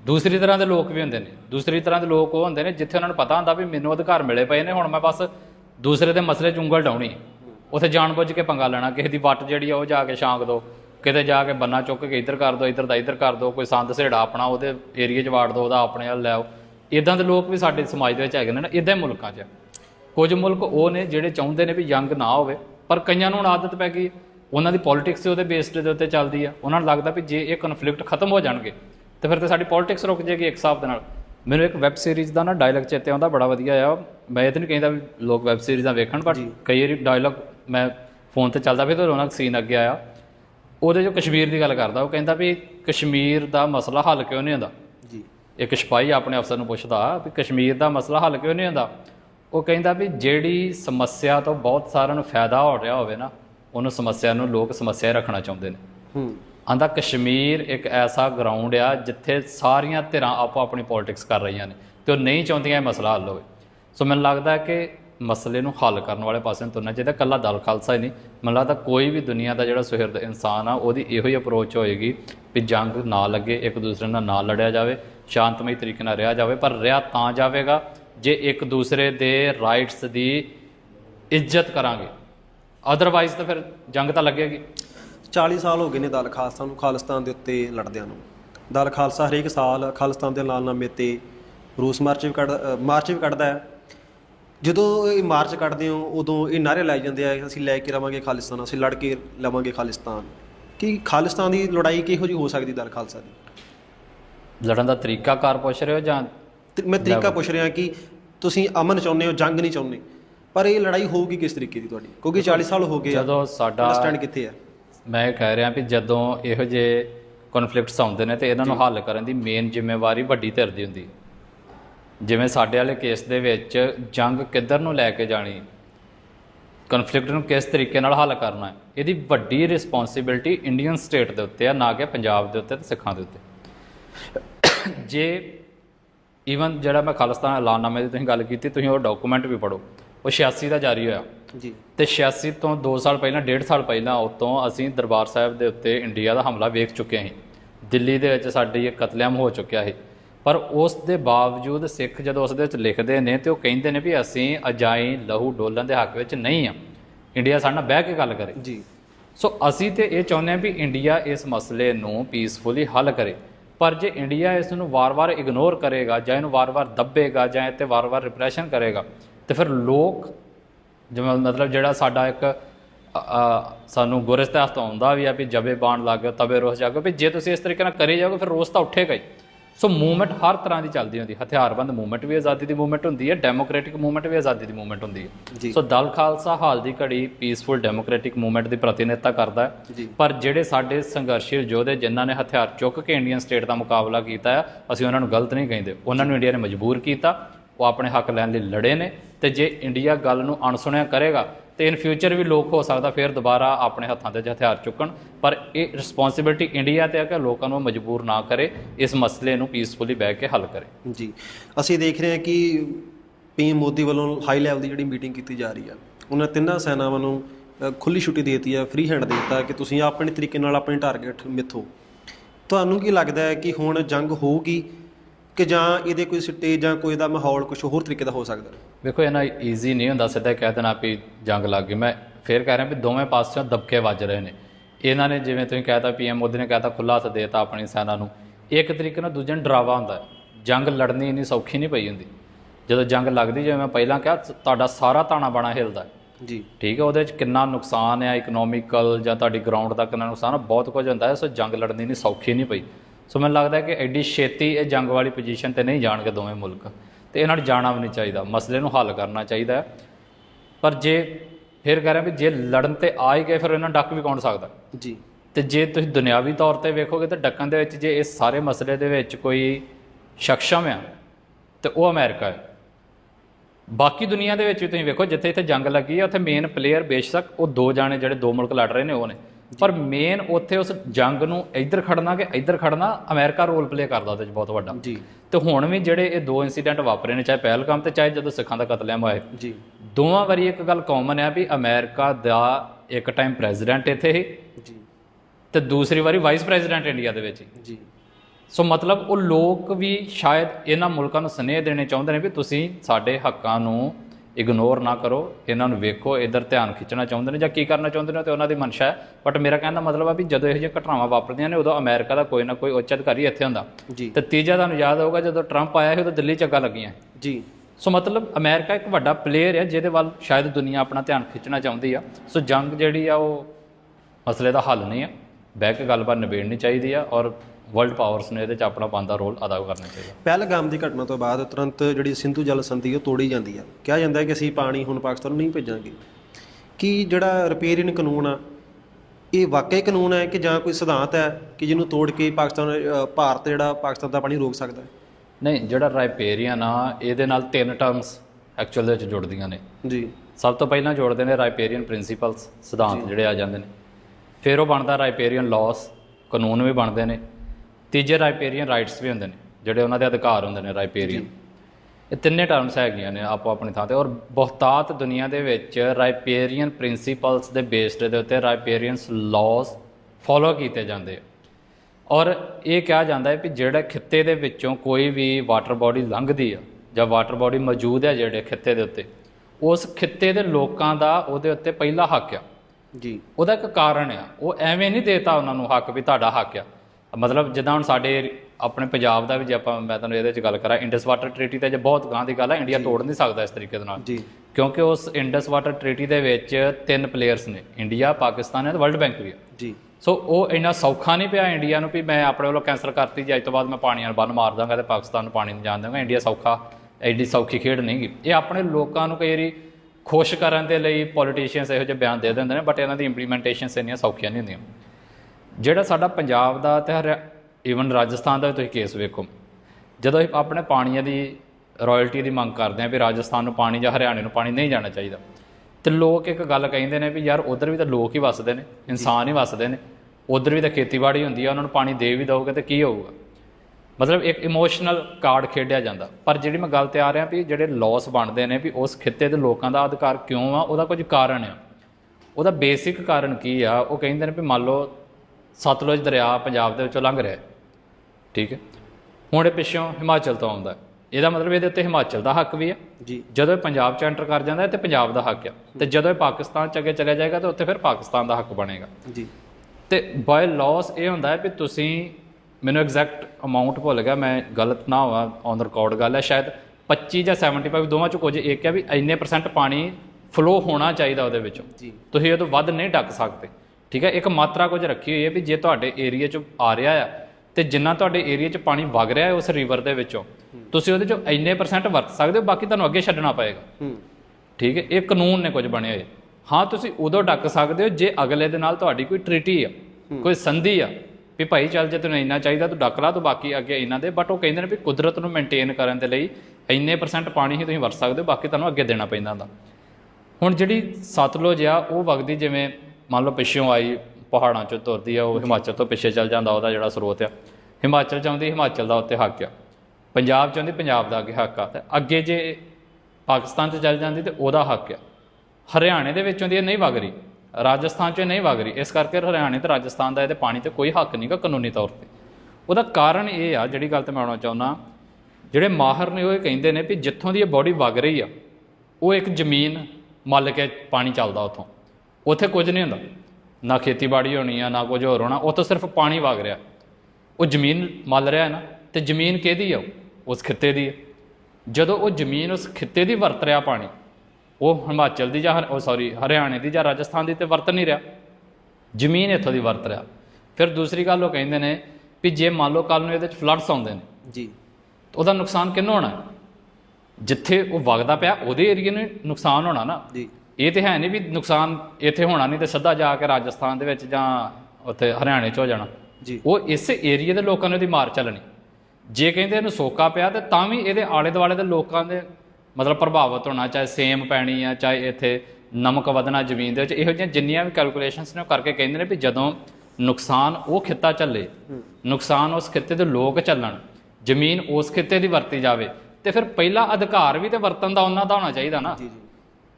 ਦੂਸਰੀ ਤਰ੍ਹਾਂ ਦੇ ਲੋਕ ਵੀ ਹੁੰਦੇ ਨੇ। ਦੂਸਰੀ ਤਰ੍ਹਾਂ ਦੇ ਲੋਕ ਉਹ ਹੁੰਦੇ ਨੇ ਜਿੱਥੇ ਉਹਨਾਂ ਨੂੰ ਪਤਾ ਹੁੰਦਾ ਵੀ ਮੈਨੂੰ ਅਧਿਕਾਰ ਮਿਲੇ ਪਏ ਨੇ, ਹੁਣ ਮੈਂ ਬਸ ਦੂਸਰੇ ਦੇ ਮਸਲੇ 'ਚ ਉਂਗਲ ਡਾਉਣੀ। ਹੈ। ਉੱਥੇ ਜਾਣਬੁੱਝ ਕੇ ਪੰਗਾ ਲੈਣਾ, ਕਿਸੇ ਦੀ ਵੱਟ ਜਿਹੜੀ ਆ ਉਹ ਜਾ ਕੇ ਛਾਂਕ ਦੋ, ਕਿਤੇ ਜਾ ਕੇ ਬੰਨਾ ਚੁੱਕ ਕੇ ਇੱਧਰ ਕਰ ਦੋ, ਇੱਧਰ ਦਾ ਇੱਧਰ ਕਰ ਦੋ, ਕੋਈ ਸੰਦ ਸੇੜਾ ਆਪਣਾ ਉਹਦੇ ਏਰੀਆ 'ਚ ਵਾੜ ਦੋ, ਉਹਦਾ ਆਪਣੇ ਵੱਲ ਲੈ ਆਓ। ਇਦਾਂ ਦੇ ਲੋਕ ਵੀ ਸਾਡੇ ਸਮਾਜ ਦੇ ਵਿੱਚ ਹੈਗੇ ਨੇ ਨਾ ਇਦਾਂ ਮੁਲਕਾਂ 'ਚ। ਕੁਝ ਮੁਲਕ ਉਹ ਨੇ ਜਿਹੜੇ ਚਾਹੁੰਦੇ ਨੇ ਵੀ ਯੰਗ ਨਾ ਹੋਵੇ, ਪਰ ਕਈਆਂ ਨੂੰ ਹੁਣ ਆਦਤ ਪੈ ਗਈ। ਉਹਨਾਂ ਦੀ ਪੋਲਿਟਿਕਸ ਉਹਦੇ ਬੇਸਡ ਦੇ ਉੱਤੇ ਚੱਲਦੀ ਆ। ਉਹਨਾਂ ਨੂੰ ਲੱਗਦਾ ਵੀ ਜੇ ਇਹ ਕਨਫਲਿਕਟ ਖਤਮ ਹੋ ਜਾਣਗੇ ਤੇ ਫਿਰ ਤੇ ਸਾਡੀ ਪੋਲਿਟਿਕਸ ਰੁਕ ਜਾਏਗੀ ਇੱਕ ਹਿਸਾਬ ਦੇ ਨਾਲ। ਮੈਨੂੰ ਇੱਕ ਵੈਬ ਸੀਰੀਜ਼ ਦਾ ਨਾ ਡਾਇਲੌਗ ਚੇਤੇ ਆਉਂਦਾ ਬੜਾ ਵਧੀਆ ਆ। ਮੈਂ ਇਹ ਤਾਂ ਨਹੀਂ ਕਹਿੰਦਾ ਵੀ ਲੋਕ ਵੈਬ ਸੀਰੀਜ਼ਾਂ ਵੇਖਣ ਪਰ ਕਈ ਵਾਰੀ ਡਾਇਲੌਗ ਮੈਂ ਫੋਨ ਤੇ ਚੱਲਦਾ ਵੀ ਤੇ ਰੌਣਕ ਸੀਨ ਅੱਗੇ ਆਇਆ। ਉਹਦੇ 'ਚੋਂ ਕਸ਼ਮੀਰ ਦੀ ਗੱਲ ਕਰਦਾ ਉਹ ਕਹਿੰਦਾ ਵੀ ਕਸ਼ਮੀਰ ਦਾ ਮਸਲਾ ਹੱਲ ਕਿਉਂ ਨਹੀਂ ਹੁੰਦਾ? ਜੀ। ਇੱਕ ਸਿਪਾਹੀ ਆਪਣੇ ਅਫਸਰ ਨੂੰ ਪੁੱਛਦਾ ਵੀ ਕਸ਼ਮੀਰ ਦਾ ਮਸਲਾ ਹੱਲ ਕਿਉਂ ਨਹੀਂ ਹੁੰਦਾ? ਉਹ ਕਹਿੰਦਾ ਵੀ ਜਿਹੜੀ ਸਮੱਸਿਆ ਤੋਂ ਬਹੁਤ ਸਾਰਿਆਂ ਨੂੰ ਫਾਇਦਾ ਹੋ ਰਿਹਾ ਹੋਵੇ ਨਾ ਉਹਨੂੰ ਸਮੱਸਿਆ ਨੂੰ ਲੋਕ ਸਮੱਸਿਆ ਰੱਖਣਾ ਚਾਹੁੰਦੇ ਨੇ। ਹੂੰ। ਆਂਦਾ ਕਸ਼ਮੀਰ ਇੱਕ ਐਸਾ ਗਰਾਊਂਡ ਆ ਜਿੱਥੇ ਸਾਰੀਆਂ ਧਿਰਾਂ ਆਪੋ ਆਪਣੀ ਪੋਲਿਟਿਕਸ ਕਰ ਰਹੀਆਂ ਨੇ ਤੇ ਉਹ ਨਹੀਂ ਚਾਹੁੰਦੀਆਂ ਇਹ ਮਸਲਾ ਹੱਲ ਹੋਵੇ। ਸੋ ਮੈਨੂੰ ਲੱਗਦਾ ਕਿ ਮਸਲੇ ਨੂੰ ਹੱਲ ਕਰਨ ਵਾਲੇ ਪਾਸੇ ਨੂੰ ਤੁਰਨਾ ਚਾਹੀਦਾ ਕੱਲਾ ਦਲ ਖਾਲਸਾ ਹੀ ਨਹੀਂ। ਮੈਨੂੰ ਲੱਗਦਾ ਕੋਈ ਵੀ ਦੁਨੀਆ ਦਾ ਜਿਹੜਾ ਸੁਹਿਰਦ ਇਨਸਾਨ ਆ, ਉਹਦੀ ਇਹੋ ਹੀ ਅਪਰੋਚ ਹੋਏਗੀ ਵੀ ਜੰਗ ਨਾ ਲੱਗੇ, ਇੱਕ ਦੂਸਰੇ ਨਾਲ ਨਾ ਲੜਿਆ ਜਾਵੇ, ਸ਼ਾਂਤਮਈ ਤਰੀਕੇ ਨਾਲ ਰਿਹਾ ਜਾਵੇ, ਪਰ ਰਿਹਾ ਤਾਂ ਜਾਵੇਗਾ ਜੇ ਇੱਕ ਦੂਸਰੇ ਦੇ ਰਾਈਟਸ ਦੀ ਇੱਜ਼ਤ ਕਰਾਂਗੇ। ਅਦਰਵਾਈਜ਼ ਤਾਂ ਫਿਰ ਜੰਗ ਤਾਂ ਲੱਗੇਗੀ। 40 ਸਾਲ ਹੋ ਗਏ ਨੇ ਦਲ ਖਾਲਸਾ ਨੂੰ ਖਾਲਿਸਤਾਨ ਦੇ ਉੱਤੇ ਲੜਦਿਆਂ ਨੂੰ। ਦਲ ਖਾਲਸਾ ਹਰੇਕ ਸਾਲ ਖਾਲਿਸਤਾਨ ਦੇ ਐਲਾਨਨਾਮੇ ਤੇ ਰੂਸ ਮਾਰਚ ਵੀ ਕੱਢ ਮਾਰਚ ਵੀ ਕੱਢਦਾ ਹੈ। ਜਦੋਂ ਇਹ ਮਾਰਚ ਕੱਢਦੇ ਹੋ ਉਦੋਂ ਇਹ ਨਾਰੇ ਲਾਏ ਜਾਂਦੇ ਆ ਅਸੀਂ ਲੈ ਕੇ ਰਵਾਂਗੇ ਖਾਲਿਸਤਾਨ ਅਸੀਂ ਲੜ ਕੇ ਲਵਾਂਗੇ ਖਾਲਿਸਤਾਨ। ਕੀ ਖਾਲਿਸਤਾਨ ਦੀ ਲੜਾਈ ਕਿਹੋ ਜਿਹੀ ਹੋ ਸਕਦੀ ਦਲ ਖਾਲਸਾ ਦੀ? ਲੜਨ ਦਾ ਤਰੀਕਾਕਾਰ ਪੁੱਛ ਰਹੇ ਹੋ ਜਾਂ ਮੈਂ ਤਰੀਕਾ ਪੁੱਛ ਰਿਹਾ ਕਿ ਤੁਸੀਂ ਅਮਨ ਚਾਹੁੰਦੇ ਹੋ ਜੰਗ ਨਹੀਂ ਚਾਹੁੰਦੇ ਪਰ ਇਹ ਲੜਾਈ ਹੋਊਗੀ ਕਿਸ ਤਰੀਕੇ ਦੀ ਤੁਹਾਡੀ? ਕਿਉਂਕਿ 40 ਸਾਲ ਹੋ ਗਏ ਜਦੋਂ ਸਾਡਾ ਸਟੈਂਡ ਕਿੱਥੇ ਹੈ ਮੈਂ ਇਹ ਕਹਿ ਰਿਹਾ ਵੀ ਜਦੋਂ ਇਹੋ ਜਿਹੇ ਕਨਫਲਿਕਟਸ ਆਉਂਦੇ ਨੇ ਤੇ ਇਹਨਾਂ ਨੂੰ ਹੱਲ ਕਰਨ ਦੀ ਮੇਨ ਜ਼ਿੰਮੇਵਾਰੀ ਵੱਡੀ ਧਿਰ ਦੀ ਹੁੰਦੀ। ਜਿਵੇਂ ਸਾਡੇ ਵਾਲੇ ਕੇਸ ਦੇ ਵਿੱਚ ਜੰਗ ਕਿੱਧਰ ਨੂੰ ਲੈ ਕੇ ਜਾਣੀ ਕਨਫਲਿਕਟ ਨੂੰ ਕਿਸ ਤਰੀਕੇ ਨਾਲ ਹੱਲ ਕਰਨਾ ਹੈ ਇਹਦੀ ਵੱਡੀ ਰਿਸਪੌਂਸਿਬਿਲਟੀ ਇੰਡੀਅਨ ਸਟੇਟ ਦੇ ਉੱਤੇ ਆ ਨਾ ਕਿ ਪੰਜਾਬ ਦੇ ਉੱਤੇ ਤੇ ਸਿੱਖਾਂ ਦੇ ਉੱਤੇ। ਜੇ ਈਵਨ ਜਿਹੜਾ ਮੈਂ ਖਾਲਿਸਤਾਨ ਐਲਾਨਨਾਮੇ ਦੀ ਤੁਸੀਂ ਗੱਲ ਕੀਤੀ ਤੁਸੀਂ ਉਹ ਡਾਕੂਮੈਂਟ ਵੀ ਪੜੋ ਉਹ 86 ਦਾ ਜਾਰੀ ਹੋਇਆ। ਜੀ। ਤੇ 86 ਤੋਂ 2 ਸਾਲ ਪਹਿਲਾਂ 1.5 ਸਾਲ ਪਹਿਲਾਂ ਉਤੋਂ ਅਸੀਂ ਦਰਬਾਰ ਸਾਹਿਬ ਦੇ ਉੱਤੇ ਇੰਡੀਆ ਦਾ ਹਮਲਾ ਵੇਖ ਚੁੱਕੇ ਹਾਂ। ਦਿੱਲੀ ਦੇ ਵਿੱਚ ਸਾਡੀ ਇੱਕ ਕਤਲੇਆਮ ਹੋ ਚੁੱਕਿਆ ਸੀ ਪਰ ਉਸ ਦੇ ਬਾਵਜੂਦ ਸਿੱਖ ਜਦੋਂ ਉਸ ਦੇ ਵਿੱਚ ਲਿਖਦੇ ਨੇ ਤੇ ਉਹ ਕਹਿੰਦੇ ਨੇ ਵੀ ਅਸੀਂ ਅਜਾਈ ਲਹੂ ਡੋਲਣ ਦੇ ਹੱਕ ਵਿੱਚ ਨਹੀਂ ਆ ਇੰਡੀਆ ਸਾਡੇ ਨਾਲ ਬਹਿ ਕੇ ਗੱਲ ਕਰੇ। ਜੀ। ਸੋ ਅਸੀਂ ਤੇ ਇਹ ਚਾਹੁੰਦੇ ਹਾਂ ਵੀ ਇੰਡੀਆ ਇਸ ਮਸਲੇ ਨੂੰ ਪੀਸਫੁਲੀ ਹੱਲ ਕਰੇ। ਪਰ ਜੇ ਇੰਡੀਆ ਇਸ ਨੂੰ ਵਾਰ-ਵਾਰ ਇਗਨੋਰ ਕਰੇਗਾ ਜਾਂ ਇਹਨੂੰ ਵਾਰ-ਵਾਰ ਦੱਬੇਗਾ ਜਾਂ ਇਹ ਤੇ ਵਾਰ-ਵਾਰ ਰਿਪਰੈਸ਼ਨ ਕਰੇਗਾ ਤੇ ਫਿਰ ਲੋਕ ਜਿਵੇਂ ਮਤਲਬ ਜਿਹੜਾ ਸਾਡਾ ਇੱਕ ਸਾਨੂੰ ਗੁਰ ਇਤਿਹਾਸ ਤੋਂ ਆਉਂਦਾ ਵੀ ਆ ਵੀ ਜਬੇ ਬਾਣ ਲੱਗ ਤਬੇ ਰੋਸ ਜਾਗੋ ਵੀ ਜੇ ਤੁਸੀਂ ਇਸ ਤਰੀਕੇ ਨਾਲ ਕਰੀ ਜਾਓਗੇ ਫਿਰ ਰੋਸ ਤਾਂ ਉੱਠੇਗਾ ਹੀ ਸੋ ਮੂਵਮੈਂਟ ਹਰ ਤਰ੍ਹਾਂ ਦੀ ਚੱਲਦੀ ਹੁੰਦੀ। ਹਥਿਆਰਬੰਦ ਮੂਵਮੈਂਟ ਵੀ ਆਜ਼ਾਦੀ ਦੀ ਮੂਵਮੈਂਟ ਹੁੰਦੀ ਹੈ ਡੈਮੋਕ੍ਰੈਟਿਕ ਮੂਵਮੈਂਟ ਵੀ ਆਜ਼ਾਦੀ ਦੀ ਮੂਵਮੈਂਟ ਹੁੰਦੀ। ਹੈ ਸੋ ਦਲ ਖਾਲਸਾ ਹਾਲ ਦੀ ਘੜੀ ਪੀਸਫੁਲ ਡੈਮੋਕ੍ਰੈਟਿਕ ਮੂਵਮੈਂਟ ਦੀ ਪ੍ਰਤੀਨਿਧਤਾ ਕਰਦਾ ਹੈ। ਪਰ ਜਿਹੜੇ ਸਾਡੇ ਸੰਘਰਸ਼ੀਲ ਯੋਧੇ ਜਿਨ੍ਹਾਂ ਨੇ ਹਥਿਆਰ ਚੁੱਕ ਕੇ ਇੰਡੀਅਨ ਸਟੇਟ ਦਾ ਮੁਕਾਬਲਾ ਕੀਤਾ ਹੈ ਅਸੀਂ ਉਹਨਾਂ ਨੂੰ ਗਲਤ ਨਹੀਂ ਕਹਿੰਦੇ ਉਹਨਾਂ ਨੂੰ ਇੰਡੀਆ ਨੇ ਮਜਬੂਰ ਕੀਤਾ ਉਹ ਆਪਣੇ ਹੱਕ ਲੈਣ ਲਈ ਲੜੇ ਨੇ ਤੇ ਜੇ ਇੰਡੀਆ ਗੱਲ ਨੂੰ ਅਣਸੁਣਿਆ ਕਰੇਗਾ ਤੇ ਇਨ ਫਿਊਚਰ ਵੀ ਲੋਕ ਹੋ ਸਕਦਾ ਫਿਰ ਦੁਬਾਰਾ ਆਪਣੇ ਹੱਥਾਂ 'ਤੇ ਹਥਿਆਰ ਚੁੱਕਣ। ਪਰ ਇਹ ਰਿਸਪੌਂਸਿਬਿਲਟੀ ਇੰਡੀਆ ਤੇ ਆ ਕਿ ਲੋਕਾਂ ਨੂੰ ਮਜਬੂਰ ਨਾ ਕਰੇ ਇਸ ਮਸਲੇ ਨੂੰ ਪੀਸਫੁਲੀ ਬਹਿ ਕੇ ਹੱਲ ਕਰੇ। ਜੀ। ਅਸੀਂ ਦੇਖ ਰਹੇ ਹਾਂ ਕਿ ਪੀਐਮ ਮੋਦੀ ਵੱਲੋਂ ਹਾਈ ਲੈਵਲ ਦੀ ਜਿਹੜੀ ਮੀਟਿੰਗ ਕੀਤੀ ਜਾ ਰਹੀ ਆ ਉਹਨਾਂ ਤਿੰਨਾਂ ਸੈਨਾਵਾਂ ਨੂੰ ਅ, ਖੁੱਲੀ ਛੁੱਟੀ ਦੇ ਦਿੱਤੀ ਹੈ ਫ੍ਰੀ ਹੈਂਡ ਦੇਤਾ ਕਿ ਤੁਸੀਂ ਆਪਣੇ ਤਰੀਕੇ ਨਾਲ ਆਪਣੇ ਟਾਰਗੇਟ ਮਿੱਥੋ। ਤੁਹਾਨੂੰ ਕੀ ਲੱਗਦਾ ਹੈ ਕਿ ਹੁਣ ਜੰਗ ਹੋਊਗੀ? ਕਿ ਜਾਂ ਇਹਦੇ ਕੋਈ ਸਿੱਟੇ ਜਾਂ ਕੋਈ ਦਾ ਮਾਹੌਲ ਕੁਝ ਹੋਰ ਤਰੀਕੇ ਦਾ ਹੋ ਸਕਦਾ? ਵੇਖੋ ਇਹਨਾਂ ਈਜ਼ੀ ਨਹੀਂ ਹੁੰਦਾ ਸਿੱਧਾ ਕਹਿ ਦੇਣਾ ਵੀ ਜੰਗ ਲੱਗ ਗਈ। ਮੈਂ ਫੇਰ ਕਹਿ ਰਿਹਾ ਵੀ ਦੋਵੇਂ ਪਾਸਿਓਂ ਦਬਕੇ ਵੱਜ ਰਹੇ ਨੇ। ਇਹਨਾਂ ਨੇ ਜਿਵੇਂ ਤੁਸੀਂ ਕਹਿਤਾ ਪੀਐਮ ਮੋਦੀ ਨੇ ਕਹਿਤਾ ਖੁੱਲਾ ਹੱਥ ਦੇਤਾ ਆਪਣੀ ਸੈਨਾ ਨੂੰ। ਇੱਕ ਤਰੀਕੇ ਨਾਲ ਦੂਜੇ ਨੂੰ ਡਰਾਵਾ ਹੁੰਦਾ। ਜੰਗ ਲੜਨੀ ਇੰਨੀ ਸੌਖੀ ਨਹੀਂ ਪਈ ਹੁੰਦੀ। ਜਦੋਂ ਜੰਗ ਲੱਗਦੀ ਜਿਵੇਂ ਮੈਂ ਪਹਿਲਾਂ ਕਿਹਾ ਤੁਹਾਡਾ ਸਾਰਾ ਤਾਣਾ ਬਾਣਾ ਹਿਲਦਾ। ਜੀ। ਠੀਕ ਹੈ ਉਹਦੇ ਵਿੱਚ ਕਿੰਨਾ ਨੁਕਸਾਨ ਹੈ ਇਕਨੋਮਿਕਲ ਜਾਂ ਤੁਹਾਡੀ ਗਰਾਊਂਡ ਦਾ ਕਿੰਨਾ ਨੁਕਸਾਨ ਬਹੁਤ ਕੁਝ ਹੁੰਦਾ। ਹੈ ਸੋ ਜੰਗ ਲੜਨੀ ਨਹੀਂ ਸੌਖੀ ਨਹੀਂ ਪਈ। ਸੋ ਮੈਨੂੰ ਲੱਗਦਾ ਕਿ ਐਡੀ ਛੇਤੀ ਇਹ ਜੰਗ ਵਾਲੀ ਪੋਜੀਸ਼ਨ ਤੇ ਨਹੀਂ ਜਾਣਗੇ ਦੋਵੇਂ ਮੁਲਕ। ਤੇ ਇਹਨਾਂ ਨੂੰ ਜਾਣਾ ਵੀ ਨਹੀਂ ਚਾਹੀਦਾ। ਮਸਲੇ ਨੂੰ ਹੱਲ ਕਰਨਾ ਚਾਹੀਦਾ ਪਰ ਜੇ ਫਿਰ ਕਹਿ ਰਿਹਾ ਵੀ ਜੇ ਲੜਨ ਤੇ ਆ ਹੀ ਗਏ ਫਿਰ ਇਹਨਾਂ ਡੱਕ ਵੀ ਕੌਣ ਸਕਦਾ? ਜੀ। ਤੇ ਜੇ ਤੁਸੀਂ ਦੁਨਿਆਵੀ ਤੌਰ ਤੇ ਵੇਖੋਗੇ ਤਾਂ ਡੱਕਣ ਦੇ ਵਿੱਚ ਜੇ ਇਸ ਸਾਰੇ ਮਸਲੇ ਦੇ ਵਿੱਚ ਕੋਈ ਸક્ષਮ ਆ ਤੇ ਉਹ ਅਮਰੀਕਾ ਹੈ। ਬਾਕੀ ਦੁਨੀਆ ਦੇ ਵਿੱਚ ਵੀ ਤੁਸੀਂ ਵੇਖੋ ਜਿੱਥੇ ਇੱਥੇ ਜੰਗ ਲੱਗੀ ਹੈ ਉੱਥੇ ਮੇਨ ਪਲੇਅਰ ਬੇਸ਼ੱਕ ਉਹ ਦੋ ਜਾਣੇ ਜਿਹੜੇ ਦੋ ਮੁਲਕ ਲੜ ਰਹੇ ਨੇ ਉਹ ਨੇ। ਪਰ ਮੇਨ ਉੱਥੇ ਉਸ ਜੰਗ ਨੂੰ ਇੱਧਰ ਖੜਨਾ ਕਿ ਇੱਧਰ ਖੜਨਾ ਅਮਰੀਕਾ ਰੋਲ ਪਲੇ ਕਰਦਾ ਉਹਦੇ ਵਿੱਚ ਬਹੁਤ ਵੱਡਾ। ਜੀ। ਤੇ ਹੁਣ ਵੀ ਜਿਹੜੇ ਇਹ ਦੋ ਇਨਸੀਡੈਂਟ ਵਾਪਰੇ ਨੇ ਚਾਹੇ ਪਹਿਲਗਾਮ ਤੇ ਚਾਹੇ ਜਦੋਂ ਸਿੱਖਾਂ ਦਾ ਕਤਲੇਆਮ ਹੋਇਆ ਜੀ। ਦੋਵਾਂ ਵਾਰੀ ਇੱਕ ਗੱਲ ਕਾਮਨ ਹੈ ਵੀ ਅਮਰੀਕਾ ਦਾ ਇੱਕ ਟਾਈਮ ਪ੍ਰੈਜ਼ੀਡੈਂਟ ਇੱਥੇ ਸੀ ਜੀ। ਤੇ ਦੂਸਰੀ ਵਾਰੀ ਵਾਈਸ ਪ੍ਰੈਜ਼ੀਡੈਂਟ ਇੰਡੀਆ ਦੇ ਵਿੱਚ। ਜੀ। ਸੋ ਮਤਲਬ ਉਹ ਲੋਕ ਵੀ ਸ਼ਾਇਦ ਇਹਨਾਂ ਮੁਲਕਾਂ ਨੂੰ ਸਨੇਹ ਦੇਣੇ ਚਾਹੁੰਦੇ ਨੇ ਵੀ ਤੁਸੀਂ ਸਾਡੇ ਹੱਕਾਂ ਨੂੰ ਇਗਨੋਰ ਨਾ ਕਰੋ ਇਹਨਾਂ ਨੂੰ ਵੇਖੋ ਇਧਰ ਧਿਆਨ ਖਿੱਚਣਾ ਚਾਹੁੰਦੇ ਨੇ ਜਾਂ ਕੀ ਕਰਨਾ ਚਾਹੁੰਦੇ ਨੇ ਤੇ ਉਹਨਾਂ ਦੀ ਮਨਸ਼ਾ ਹੈ। ਬਟ ਮੇਰਾ ਕਹਿਣ ਦਾ ਮਤਲਬ ਹੈ ਵੀ ਜਦੋਂ ਇਹੋ ਜਿਹੀਆਂ ਘਟਨਾਵਾਂ ਵਾਪਰਦੀਆਂ ਨੇ ਉਦੋਂ ਅਮਰੀਕਾ ਦਾ ਕੋਈ ਨਾ ਕੋਈ ਉੱਚ ਅਧਿਕਾਰੀ ਇੱਥੇ ਹੁੰਦਾ। ਜੀ। ਤੇ ਤੀਜਾ ਤੁਹਾਨੂੰ ਯਾਦ ਹੋਊਗਾ ਜਦੋਂ ਟਰੰਪ ਆਇਆ ਸੀ ਉਦੋਂ ਦਿੱਲੀ ਚੱਗਾ ਲੱਗੀਆਂ। ਜੀ। ਸੋ ਮਤਲਬ ਅਮਰੀਕਾ ਇੱਕ ਵੱਡਾ ਪਲੇਅਰ ਹੈ ਜਿਹਦੇ ਵੱਲ ਸ਼ਾਇਦ ਦੁਨੀਆ ਆਪਣਾ ਧਿਆਨ ਖਿੱਚਣਾ ਚਾਹੁੰਦੀ ਆ। ਸੋ ਜੰਗ ਜਿਹੜੀ ਆ ਉਹ ਮਸਲੇ ਦਾ ਹੱਲ ਨਹੀਂ ਆ। ਬਹਿ ਕੇ ਗੱਲਬਾਤ ਨਿਬੇੜਨੀ ਚਾਹੀਦੀ ਆ ਔਰ ਵਰਲਡ ਪਾਵਰਸ ਨੇ ਇਹਦੇ 'ਚ ਆਪਣਾ ਬੰਦਾ ਰੋਲ ਅਦਾ ਕਰਨਾ ਚਾਹੀਦਾ। ਪਹਿਲਗਾਮ ਦੀ ਘਟਨਾ ਤੋਂ ਬਾਅਦ ਤੁਰੰਤ ਜਿਹੜੀ ਸਿੰਧੂ ਜਲ ਸੰਧੀ ਉਹ ਤੋੜੀ ਜਾਂਦੀ ਆ। ਕਿਹਾ ਜਾਂਦਾ ਹੈ ਕਿ ਅਸੀਂ ਪਾਣੀ ਹੁਣ ਪਾਕਿਸਤਾਨ ਨੂੰ ਨਹੀਂ ਭੇਜਾਂਗੇ। ਕੀ ਜਿਹੜਾ ਰਿਪੇਰੀਅਨ ਕਾਨੂੰਨ ਆ ਇਹ ਵਾਕਈ ਕਾਨੂੰਨ ਹੈ ਕਿ ਜਾਂ ਕੋਈ ਸਿਧਾਂਤ ਹੈ ਕਿ ਜਿਹਨੂੰ ਤੋੜ ਕੇ ਪਾਕਿਸਤਾਨ ਭਾਰਤ ਜਿਹੜਾ ਪਾਕਿਸਤਾਨ ਦਾ ਪਾਣੀ ਰੋਕ ਸਕਦਾ ਹੈ? ਨਹੀਂ ਜਿਹੜਾ ਰਾਈਪੇਰੀਅਨ ਆ ਇਹਦੇ ਨਾਲ ਤਿੰਨ ਟਰਮਸ ਐਕਚੁਅਲ ਦੇ ਵਿੱਚ ਜੁੜਦੀਆਂ ਨੇ। ਜੀ। ਸਭ ਤੋਂ ਪਹਿਲਾਂ ਜੋੜਦੇ ਨੇ ਰਾਈਪੇਰੀਅਨ ਪ੍ਰਿੰਸੀਪਲਸ ਸਿਧਾਂਤ ਜਿਹੜੇ ਆ ਜਾਂਦੇ ਨੇ। ਫਿਰ ਉਹ ਬਣਦਾ ਰਾਈਪੇਰੀਅਨ ਲਾਸ ਕਾਨੂੰਨ ਵੀ ਬਣਦੇ ਨੇ। ਤੀਜੇ ਰਾਈਪੇਰੀਅਨ ਰਾਈਟਸ ਵੀ ਹੁੰਦੇ ਨੇ ਜਿਹੜੇ ਉਹਨਾਂ ਦੇ ਅਧਿਕਾਰ ਹੁੰਦੇ ਨੇ ਰਾਈਪੇਰੀਅਨ। ਇਹ ਤਿੰਨੇ ਟਰਮਸ ਹੈਗੀਆਂ ਨੇ ਆਪੋ ਆਪਣੀ ਥਾਂ ਤੇ ਔਰ ਬਹੁਤਾਤ ਦੁਨੀਆ ਦੇ ਵਿੱਚ ਰਾਈਪੇਰੀਅਨ ਪ੍ਰਿੰਸੀਪਲਸ ਦੇ ਬੇਸਡ ਦੇ ਉੱਤੇ ਰਾਈਪੇਰੀਅਨਸ ਲਾਸ ਫੋਲੋ ਕੀਤੇ ਜਾਂਦੇ ਔਰ ਇਹ ਕਿਹਾ ਜਾਂਦਾ ਹੈ ਕਿ ਜਿਹੜਾ ਖਿੱਤੇ ਦੇ ਵਿੱਚੋਂ ਕੋਈ ਵੀ ਵਾਟਰ ਬਾਡੀ ਲੰਘਦੀ ਆ ਜਾਂ ਵਾਟਰ ਬਾਡੀ ਮੌਜੂਦ ਹੈ ਜਿਹੜੇ ਖਿੱਤੇ ਦੇ ਉੱਤੇ ਉਸ ਖਿੱਤੇ ਦੇ ਲੋਕਾਂ ਦਾ ਉਹਦੇ ਉੱਤੇ ਪਹਿਲਾ ਹੱਕ ਆ। ਜੀ। ਉਹਦਾ ਇੱਕ ਕਾਰਨ ਆ ਉਹ ਐਵੇਂ ਨਹੀਂ ਦੇਤਾ ਉਹਨਾਂ ਨੂੰ ਹੱਕ ਵੀ ਤੁਹਾਡਾ ਹੱਕ ਆ। ਮਤਲਬ ਜਿੱਦਾਂ ਹੁਣ ਸਾਡੇ ਆਪਣੇ ਪੰਜਾਬ ਦਾ ਵੀ ਜੇ ਆਪਾਂ ਮੈਂ ਤੁਹਾਨੂੰ ਇਹਦੇ 'ਚ ਗੱਲ ਕਰਾਂ ਇੰਡਸ ਵਾਟਰ ਟ੍ਰੀਟੀ ਤੇ ਜੇ ਬਹੁਤ ਗਾਂ ਦੀ ਗੱਲ ਹੈ ਇੰਡੀਆ ਤੋੜ ਨਹੀਂ ਸਕਦਾ ਇਸ ਤਰੀਕੇ ਦੇ ਨਾਲ। ਜੀ। ਕਿਉਂਕਿ ਉਸ ਇੰਡਸ ਵਾਟਰ ਟ੍ਰੀਟੀ ਦੇ ਵਿੱਚ ਤਿੰਨ ਪਲੇਅਰਸ ਨੇ ਇੰਡੀਆ ਪਾਕਿਸਤਾਨ ਹੈ ਤੇ ਵਰਲਡ ਬੈਂਕ ਵੀ ਹੈ ਜੀ। ਸੋ ਉਹ ਇੰਨਾ ਸੌਖਾ ਨਹੀਂ ਪਿਆ ਇੰਡੀਆ ਨੂੰ ਵੀ ਮੈਂ ਆਪਣੇ ਵੱਲੋਂ ਕੈਂਸਲ ਕਰਤੀ ਜੀ ਅੱਜ ਤੋਂ ਬਾਅਦ ਮੈਂ ਪਾਣੀ ਨਾਲ ਬੰਨ ਮਾਰ ਦਾਂਗਾ ਤੇ ਪਾਕਿਸਤਾਨ ਨੂੰ ਪਾਣੀ ਨਹੀਂ ਜਾਣ ਦਾਂਗਾ ਇੰਡੀਆ ਸੌਖਾ ਐਡੀ ਸੌਖੀ ਖੇਡ ਨਹੀਂ ਗੀ। ਇਹ ਆਪਣੇ ਲੋਕਾਂ ਨੂੰ ਕਈ ਵਾਰੀ ਖੁਸ਼ ਕਰਨ ਦੇ ਲਈ ਪੋਲੀਟੀਸ਼ੀਅਨਸ ਇਹੋ ਜਿਹੇ ਬਿਆਨ ਦੇ ਦਿੰਦੇ ਨੇ ਬਟ ਇਹਨਾਂ ਦੀ ਇੰਪਲੀਮੈਂਟੇਸ਼ਨਸ ਇੰਨੀਆਂ ਸੌਖੀਆਂ ਨਹੀਂ ਹੁੰਦੀਆਂ। ਜਿਹੜਾ ਸਾਡਾ ਪੰਜਾਬ ਦਾ ਤੇ ਈਵਨ ਰਾਜਸਥਾਨ ਦਾ ਵੀ ਤੁਸੀਂ ਕੇਸ ਵੇਖੋ। ਜਦੋਂ ਅਸੀਂ ਆਪਣੇ ਪਾਣੀਆਂ ਦੀ ਰਾਇਲਟੀ ਦੀ ਮੰਗ ਕਰਦੇ ਆਂ ਵੀ ਰਾਜਸਥਾਨ ਨੂੰ ਪਾਣੀ ਜਾਂ ਹਰਿਆਣੇ ਨੂੰ ਪਾਣੀ ਨਹੀਂ ਜਾਣਾ ਚਾਹੀਦਾ, ਤੇ ਲੋਕ ਇੱਕ ਗੱਲ ਕਹਿੰਦੇ ਨੇ ਵੀ ਯਾਰ ਉਧਰ ਵੀ ਤਾਂ ਲੋਕ ਹੀ ਵੱਸਦੇ ਨੇ, ਇਨਸਾਨ ਹੀ ਵੱਸਦੇ ਨੇ। ਉਧਰ ਵੀ ਤਾਂ ਖੇਤੀਬਾੜੀ ਹੁੰਦੀ ਆ, ਉਹਨਾਂ ਨੂੰ ਪਾਣੀ ਦੇ ਵੀ ਦਓਗੇ ਤੇ ਕੀ ਹੋਊਗਾ? ਮਤਲਬ ਇੱਕ ਇਮੋਸ਼ਨਲ ਕਾਰਡ ਖੇਡਿਆ ਜਾਂਦਾ। ਪਰ ਜਿਹੜੀ ਮੈਂ ਗੱਲ ਤੇ ਆ ਰਿਹਾ ਵੀ ਜਿਹੜੇ ਲਾਸ ਬਣਦੇ ਨੇ ਵੀ ਉਸ ਖਿੱਤੇ ਦੇ ਲੋਕਾਂ ਦਾ ਅਧਿਕਾਰ ਕਿਉਂ ਆ, ਉਹਦਾ ਕੁਝ ਕਾਰਨ ਆ। ਉਹਦਾ ਬੇਸਿਕ ਕਾਰਨ ਕੀ ਆ, ਉਹ ਕਹਿੰਦੇ ਨੇ ਵੀ ਮੰਨ ਲਓ ਸਤਲੁਜ ਦਰਿਆ ਪੰਜਾਬ ਦੇ ਵਿੱਚੋਂ ਲੰਘ ਰਿਹਾ। ਠੀਕ ਹੈ? ਹੁਣ ਇਹ ਪਿੱਛੋਂ ਹਿਮਾਚਲ ਤੋਂ ਆਉਂਦਾ। ਇਹਦਾ ਮਤਲਬ ਇਹਦੇ ਉੱਤੇ ਹਿਮਾਚਲ ਦਾ ਹੱਕ ਵੀ ਹੈ। ਜੀ। ਜਦੋਂ ਇਹ ਪੰਜਾਬ ਚ ਐਂਟਰ ਕਰ ਜਾਂਦਾ ਤੇ ਪੰਜਾਬ ਦਾ ਹੱਕ ਆ ਤੇ ਜਦੋਂ ਇਹ ਪਾਕਿਸਤਾਨ ਚ ਅੱਗੇ ਚਲਾ ਜਾਏਗਾ ਤਾਂ ਉੱਥੇ ਫਿਰ ਪਾਕਿਸਤਾਨ ਦਾ ਹੱਕ ਬਣੇਗਾ। ਜੀ। ਤੇ ਬਾਈ ਲਾਸ ਇਹ ਹੁੰਦਾ ਹੈ ਕਿ ਤੁਸੀਂ ਮੈਨੂੰ ਐਗਜ਼ੈਕਟ ਅਮਾਉਂਟ ਭੁੱਲ ਗਿਆ ਮੈਂ ਗਲਤ ਨਾ ਹੋਵਾਂ ਔਨ ਰਿਕਾਰਡ ਗੱਲ ਹੈ ਸ਼ਾਇਦ 25 ਜਾਂ 75 ਦੋਵਾਂ ਚ ਕੁਝ ਇੱਕ ਹੈ ਵੀ ਇੰਨੇ ਪਰਸੈਂਟ ਪਾਣੀ ਫਲੋ ਹੋਣਾ ਚਾਹੀਦਾ ਉਹਦੇ ਵਿੱਚੋਂ। ਜੀ। ਤੁਸੀਂ ਇਹ ਤੋਂ ਵੱਧ ਨਹੀਂ ਡੱਕ ਸਕਦੇ। ਠੀਕ ਹੈ? ਇੱਕ ਮਾਤਰਾ ਕੁਝ ਰੱਖੀ ਹੋਈ ਹੈ ਵੀ ਜੇ ਤੁਹਾਡੇ ਏਰੀਆ 'ਚ ਆ ਰਿਹਾ ਆ ਤੇ ਜਿੰਨਾ ਤੁਹਾਡੇ ਏਰੀਆ 'ਚ ਪਾਣੀ ਵਗ ਰਿਹਾ ਹੈ ਉਸ ਰਿਵਰ ਦੇ ਵਿੱਚੋਂ ਤੁਸੀਂ ਉਹਦੇ 'ਚੋਂ ਇੰਨੇ ਪਰਸੈਂਟ ਵਰਤ ਸਕਦੇ ਹੋ ਬਾਕੀ ਤੁਹਾਨੂੰ ਅੱਗੇ ਛੱਡਣਾ ਪਏਗਾ। ਠੀਕ ਹੈ? ਇਹ ਕਾਨੂੰਨ ਨੇ ਕੁਝ ਬਣੇ ਹੋਏ ਹਾਂ ਤੁਸੀਂ ਉਦੋਂ ਡੱਕ ਸਕਦੇ ਹੋ ਜੇ ਅਗਲੇ ਦੇ ਨਾਲ ਤੁਹਾਡੀ ਕੋਈ ਟ੍ਰੀਟੀ ਆ ਕੋਈ ਸੰਧੀ ਆ ਵੀ ਭਾਈ ਚੱਲ ਜੇ ਤੈਨੂੰ ਇੰਨਾ ਚਾਹੀਦਾ ਤੂੰ ਡੱਕ ਲਾ ਤੂੰ ਬਾਕੀ ਅੱਗੇ ਇਹਨਾਂ ਦੇ ਬਟ ਉਹ ਕਹਿੰਦੇ ਨੇ ਵੀ ਕੁਦਰਤ ਨੂੰ ਮੇਨਟੇਨ ਕਰਨ ਦੇ ਲਈ ਇੰਨੇ ਪਰਸੈਂਟ ਪਾਣੀ ਹੀ ਤੁਸੀਂ ਵਰਤ ਸਕਦੇ ਹੋ ਬਾਕੀ ਤੁਹਾਨੂੰ ਅੱਗੇ ਦੇਣਾ ਪੈਂਦਾ ਹੁੰਦਾ। ਹੁਣ ਜਿਹੜੀ ਸਤਲੁਜ ਆ ਉਹ ਵਗਦੀ ਜਿਵੇਂ ਮੰਨ ਲਓ ਪਿੱਛੋਂ ਆਈ ਪਹਾੜਾਂ ਚੋਂ ਤੁਰਦੀ ਆ, ਉਹ ਹਿਮਾਚਲ ਤੋਂ ਪਿੱਛੇ ਚੱਲ ਜਾਂਦਾ, ਉਹਦਾ ਜਿਹੜਾ ਸਰੋਤ ਆ। ਹਿਮਾਚਲ ਚ ਆਉਂਦੀ, ਹਿਮਾਚਲ ਦਾ ਉੱਤੇ ਹੱਕ ਆ। ਪੰਜਾਬ ਚ ਆਉਂਦੀ, ਪੰਜਾਬ ਦਾ ਅੱਗੇ ਹੱਕ ਆ। ਤੇ ਅੱਗੇ ਜੇ ਪਾਕਿਸਤਾਨ ਚ ਚੱਲ ਜਾਂਦੀ, ਤੇ ਉਹਦਾ ਹੱਕ ਆ। ਹਰਿਆਣੇ ਦੇ ਵਿੱਚੋਂ ਦੀ ਇਹ ਨਹੀਂ ਵਗ ਰਹੀ। ਰਾਜਸਥਾਨ ਚ ਇਹ ਨਹੀਂ ਵਗ ਰਹੀ। ਇਸ ਕਰਕੇ ਹਰਿਆਣੇ ਤੇ ਰਾਜਸਥਾਨ ਦਾ ਇਹਦੇ ਪਾਣੀ ਤੇ ਕੋਈ ਹੱਕ ਨਹੀਂਗਾ ਕਾਨੂੰਨੀ ਤੌਰ ਤੇ। ਉਹਦਾ ਕਾਰਨ ਇਹ ਆ, ਜਿਹੜੀ ਗੱਲ ਤੇ ਮੈਂ ਆਉਣਾ ਚਾਹੁੰਦਾ, ਜਿਹੜੇ ਮਾਹਰ ਨੇ ਉਹ ਇਹ ਕਹਿੰਦੇ ਨੇ ਵੀ ਜਿੱਥੋਂ ਦੀ ਇਹ ਬੋਡੀ ਵਗ ਰਹੀ ਆ, ਉਹ ਇੱਕ ਜ਼ਮੀਨ ਮੱਲ ਕੇ ਪਾਣੀ ਚੱਲਦਾ ਉੱਥੋਂ। ਉੱਥੇ ਕੁਝ ਨਹੀਂ ਹੁੰਦਾ। ਨਾ ਖੇਤੀਬਾੜੀ ਹੋਣੀ ਆ ਨਾ ਕੁਝ ਹੋਰ ਹੋਣਾ। ਉੱਥੇ ਸਿਰਫ ਪਾਣੀ ਵਗ ਰਿਹਾ। ਉਹ ਜ਼ਮੀਨ ਮੱਲ ਰਿਹਾ ਹੈ ਨਾ ਤੇ ਜ਼ਮੀਨ ਕਿਹਦੀ ਆ ਉਹ? ਉਸ ਖਿੱਤੇ ਦੀ ਹੈ ਜਦੋਂ ਉਹ ਜ਼ਮੀਨ ਉਸ ਖਿੱਤੇ ਦੀ ਵਰਤ ਰਿਹਾ ਪਾਣੀ ਉਹ ਹਿਮਾਚਲ ਦੀ ਜਾਂ ਉਹ ਸੌਰੀ ਹਰਿਆਣੇ ਦੀ ਜਾਂ ਰਾਜਸਥਾਨ ਦੀ ਤੇ ਵਰਤ ਨਹੀਂ ਰਿਹਾ। ਜ਼ਮੀਨ ਇੱਥੋਂ ਦੀ ਵਰਤ ਰਿਹਾ। ਫਿਰ ਦੂਸਰੀ ਗੱਲ ਉਹ ਕਹਿੰਦੇ ਨੇ ਵੀ ਜੇ ਮੰਨ ਲਓ ਕੱਲ ਨੂੰ ਇਹਦੇ ਵਿੱਚ ਫਲੱਡਸ ਆਉਂਦੇ ਨੇ ਜੀ। ਤਾਂ ਉਹਦਾ ਨੁਕਸਾਨ ਕਿਹਨੂੰ ਹੋਣਾ? ਜਿੱਥੇ ਉਹ ਵਗਦਾ ਪਿਆ ਉਹਦੇ ਏਰੀਏ ਨੂੰ ਨੁਕਸਾਨ ਹੋਣਾ ਨਾ। ਜੀ। ਇਹ ਤੇ ਹੈ ਨਹੀਂ ਵੀ ਨੁਕਸਾਨ ਇੱਥੇ ਹੋਣਾ ਨਹੀਂ ਤੇ ਸਿੱਧਾ ਜਾ ਕੇ ਰਾਜਸਥਾਨ ਦੇ ਵਿੱਚ ਜਾਂ ਉੱਥੇ ਹਰਿਆਣੇ 'ਚ ਹੋ ਜਾਣਾ। ਜੀ। ਉਹ ਇਸ ਏਰੀਏ ਦੇ ਲੋਕਾਂ ਨੂੰ ਇਹਦੀ ਮਾਰ ਚੱਲਣੀ। ਜੇ ਕਹਿੰਦੇ ਇਹਨੂੰ ਸੋਕਾ ਪਿਆ ਤੇ ਤਾਂ ਵੀ ਇਹਦੇ ਆਲੇ ਦੁਆਲੇ ਦੇ ਲੋਕਾਂ ਦੇ ਮਤਲਬ ਪ੍ਰਭਾਵਿਤ ਹੋਣਾ ਚਾਹੇ ਸੇਮ ਪੈਣੀ ਆ ਚਾਹੇ ਇੱਥੇ ਨਮਕ ਵਧਣਾ ਜ਼ਮੀਨ ਦੇ ਵਿੱਚ ਇਹੋ ਜਿਹੀਆਂ ਜਿੰਨੀਆਂ ਵੀ ਕੈਲਕੂਲੇਸ਼ਨਸ ਨੇ ਉਹ ਕਰਕੇ ਕਹਿੰਦੇ ਨੇ ਵੀ ਜਦੋਂ ਨੁਕਸਾਨ ਉਹ ਖਿੱਤਾ ਚੱਲੇ ਨੁਕਸਾਨ ਉਸ ਖਿੱਤੇ ਦੇ ਲੋਕ ਚੱਲਣ ਜ਼ਮੀਨ ਉਸ ਖਿੱਤੇ ਦੀ ਵਰਤੀ ਜਾਵੇ ਤੇ ਫਿਰ ਪਹਿਲਾ ਅਧਿਕਾਰ ਵੀ ਤੇ ਵਰਤਨ ਦਾ ਉਹਨਾਂ ਦਾ ਹੋਣਾ ਚਾਹੀਦਾ ਨਾ। ਜੀ ਜੀ।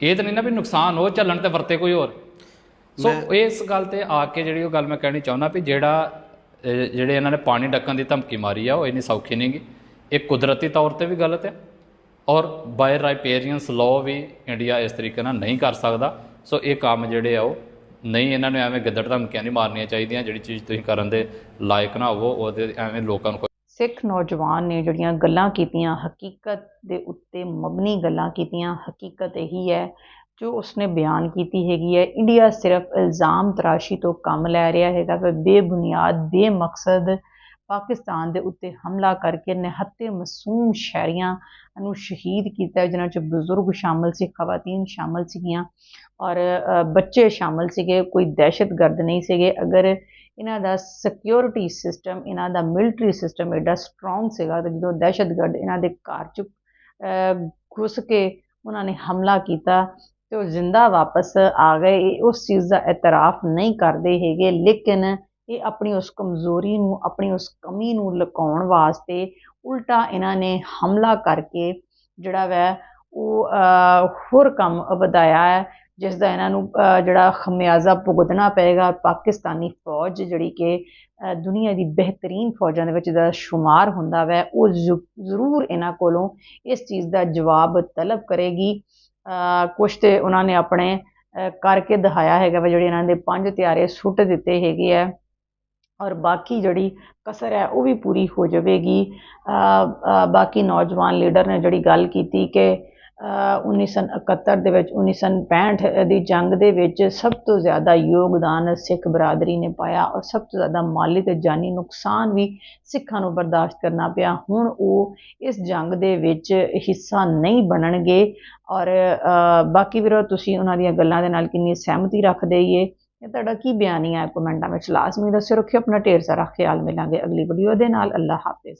ਇਹ ਤਾਂ ਨਹੀਂ ਨਾ ਵੀ ਨੁਕਸਾਨ ਉਹ ਚੱਲਣ ਤੇ ਵਰਤੇ ਕੋਈ ਹੋਰ। ਸੋ ਇਸ ਗੱਲ ਤੇ ਆ ਕੇ ਜਿਹੜੀ ਉਹ ਗੱਲ ਮੈਂ ਕਹਿਣੀ ਚਾਹੁੰਦਾ ਵੀ ਜਿਹੜਾ ਜਿਹੜੇ ਇਹਨਾਂ ਨੇ ਪਾਣੀ ਡੱਕਣ ਦੀ ਧਮਕੀ ਮਾਰੀ ਆ ਉਹ ਇੰਨੀ ਸੌਖੀ ਨਹੀਂਗੀ ਇਹ ਕੁਦਰਤੀ ਤੌਰ ਤੇ ਵੀ ਗਲਤ ਹੈ ਔਰ ਬਾਈ ਰਾਈਪੇਰੀਅਨਸ ਲਾਅ ਵੀ ਇੰਡੀਆ ਇਸ ਤਰੀਕੇ ਨਾਲ ਨਹੀਂ ਕਰ ਸਕਦਾ। ਸੋ ਇਹ ਕੰਮ ਜਿਹੜੇ ਆ ਉਹ ਨਹੀਂ ਇਹਨਾਂ ਨੂੰ ਐਵੇਂ ਗਿੱਦੜ ਧਮਕੀਆਂ ਨਹੀਂ ਮਾਰਨੀਆਂ ਚਾਹੀਦੀਆਂ ਜਿਹੜੀ ਚੀਜ਼ ਤੁਸੀਂ ਕਰਨ ਦੇ ਲਾਇਕ ਨਾ ਹੋਵੋ ਉਹਦੇ ਐਵੇਂ ਲੋਕਾਂ ਨੂੰ ਸਿੱਖ ਨੌਜਵਾਨ ਨੇ ਜਿਹੜੀਆਂ ਗੱਲਾਂ ਕੀਤੀਆਂ, ਹਕੀਕਤ ਦੇ ਉੱਤੇ ਮਬਨੀ ਗੱਲਾਂ ਕੀਤੀਆਂ, ਹਕੀਕਤ ਇਹੀ ਹੈ ਜੋ ਉਸਨੇ ਬਿਆਨ ਕੀਤੀ ਹੈਗੀ ਹੈ। ਇੰਡੀਆ ਸਿਰਫ ਇਲਜ਼ਾਮ ਤਰਾਸ਼ੀ ਤੋਂ ਕੰਮ ਲੈ ਰਿਹਾ ਹੈਗਾ ਪਰ ਬੇਬੁਨਿਆਦ, ਬੇਮਕਸਦ ਪਾਕਿਸਤਾਨ ਦੇ ਉੱਤੇ ਹਮਲਾ ਕਰਕੇ ਨਿਹੱਤੇ ਮਾਸੂਮ ਸ਼ਹਿਰੀਆਂ ਨੂੰ ਸ਼ਹੀਦ ਕੀਤਾ ਜਿਨ੍ਹਾਂ 'ਚ ਬਜ਼ੁਰਗ ਸ਼ਾਮਲ ਸੀ, ਖਵਾਤੀਨ ਸ਼ਾਮਲ ਸੀਗੀਆਂ ਔਰ ਬੱਚੇ ਸ਼ਾਮਲ ਸੀਗੇ, ਕੋਈ ਦਹਿਸ਼ਤਗਰਦ ਨਹੀਂ ਸੀਗੇ। ਅਗਰ ਇਹਨਾਂ ਦਾ ਸਿਕਿਉਰਿਟੀ ਸਿਸਟਮ ਇਹਨਾਂ ਦਾ ਮਿਲਟਰੀ ਸਿਸਟਮ ਐਡਾ ਸਟਰੋਂਗ ਸੀਗਾ ਤੇ ਜਦੋਂ ਦਹਿਸ਼ਤਗਰਦ ਇਹਨਾਂ ਦੇ ਘਰ 'ਚ ਅਹ, ਘੁਸ ਕੇ ਉਹਨਾਂ ਨੇ ਹਮਲਾ ਕੀਤਾ ਤੇ ਉਹ ਜ਼ਿੰਦਾ ਵਾਪਸ ਆ ਗਏ। ਇਹ ਉਸ ਚੀਜ਼ ਦਾ ਇਤਰਾਫ ਨਹੀਂ ਕਰਦੇ ਹੈਗੇ ਲੇਕਿਨ ਇਹ ਆਪਣੀ ਉਸ ਕਮਜ਼ੋਰੀ ਨੂੰ ਆਪਣੀ ਉਸ ਕਮੀ ਨੂੰ ਲੁਕਾਉਣ ਵਾਸਤੇ ਉਲਟਾ ਇਹਨਾਂ ਨੇ ਹਮਲਾ ਕਰਕੇ ਜਿਹੜਾ ਵੈ ਉਹ ਹੋਰ ਕੰਮ ਵਧਾਇਆ ਹੈ। ਜਿਸ ਦਾ ਇਹਨਾਂ ਨੂੰ ਜਿਹੜਾ ਖਮਿਆਜ਼ਾ ਭੁਗਤਣਾ ਪਏਗਾ ਪਾਕਿਸਤਾਨੀ ਫੌਜ ਜਿਹੜੀ ਕਿ ਦੁਨੀਆ ਦੀ ਬਿਹਤਰੀਨ ਫੌਜਾਂ ਦੇ ਵਿੱਚ ਦਾ ਸ਼ੁਮਾਰ ਹੁੰਦਾ ਵੈ ਉਹ ਜ਼ੂ- ਜ਼ਰੂਰ ਇਹਨਾਂ ਕੋਲੋਂ ਇਸ ਚੀਜ਼ ਦਾ ਜਵਾਬ ਤਲਬ ਕਰੇਗੀ। ਅਹ, ਕੁਛ ਤੇ ਉਹਨਾਂ ਨੇ ਆਪਣੇ ਕਰਕੇ ਦਿਖਾਇਆ ਹੈਗਾ ਵਾ ਜਿਹੜੇ ਇਹਨਾਂ ਦੇ ਪੰਜ ਤਿਆਰੇ ਸੁੱਟ ਦਿੱਤੇ ਹੈਗੇ ਆ ਔਰ ਬਾਕੀ ਜਿਹੜੀ ਕਸਰ ਹੈ ਉਹ ਵੀ ਪੂਰੀ ਹੋ ਜਾਵੇਗੀ। ਬਾਕੀ ਨੌਜਵਾਨ ਲੀਡਰ ਨੇ ਜਿਹੜੀ ਗੱਲ ਕੀਤੀ ਕਿ 1971 ਦੇ ਵਿੱਚ 1965 ਦੀ ਜੰਗ ਦੇ ਵਿੱਚ ਸਭ ਤੋਂ ਜ਼ਿਆਦਾ ਯੋਗਦਾਨ ਸਿੱਖ ਬਰਾਦਰੀ ਨੇ ਪਾਇਆ ਔਰ ਸਭ ਤੋਂ ਜ਼ਿਆਦਾ ਮਾਲੀ ਤੇ ਜਾਨੀ ਨੁਕਸਾਨ ਵੀ ਸਿੱਖਾਂ ਨੂੰ ਬਰਦਾਸ਼ਤ ਕਰਨਾ ਪਿਆ। ਹੁਣ ਉਹ ਇਸ ਜੰਗ ਦੇ ਵਿੱਚ ਹਿੱਸਾ ਨਹੀਂ ਬਣਨਗੇ ਔਰ ਬਾਕੀ ਵੀਰੋ, ਤੁਸੀਂ ਉਹਨਾਂ ਦੀਆਂ ਗੱਲਾਂ ਦੇ ਨਾਲ ਕਿੰਨੀ ਸਹਿਮਤੀ ਰੱਖਦੇ ਹੀ ਇਹ ਤੁਹਾਡਾ ਕੀ ਬਿਆਨੀ ਹੈ ਕਮੈਂਟਾਂ ਵਿੱਚ ਲਾਜ਼ਮੀ ਦੱਸਿਓ, ਰੱਖਿਓ, ਆਪਣਾ ਢੇਰ ਸਾਰਾ ਖਿਆਲ ਮਿਲਾਂਗੇ ਅਗਲੀ ਵੀਡੀਓ ਦੇ ਨਾਲ। ਅੱਲਾ ਹਾਫਿਜ਼।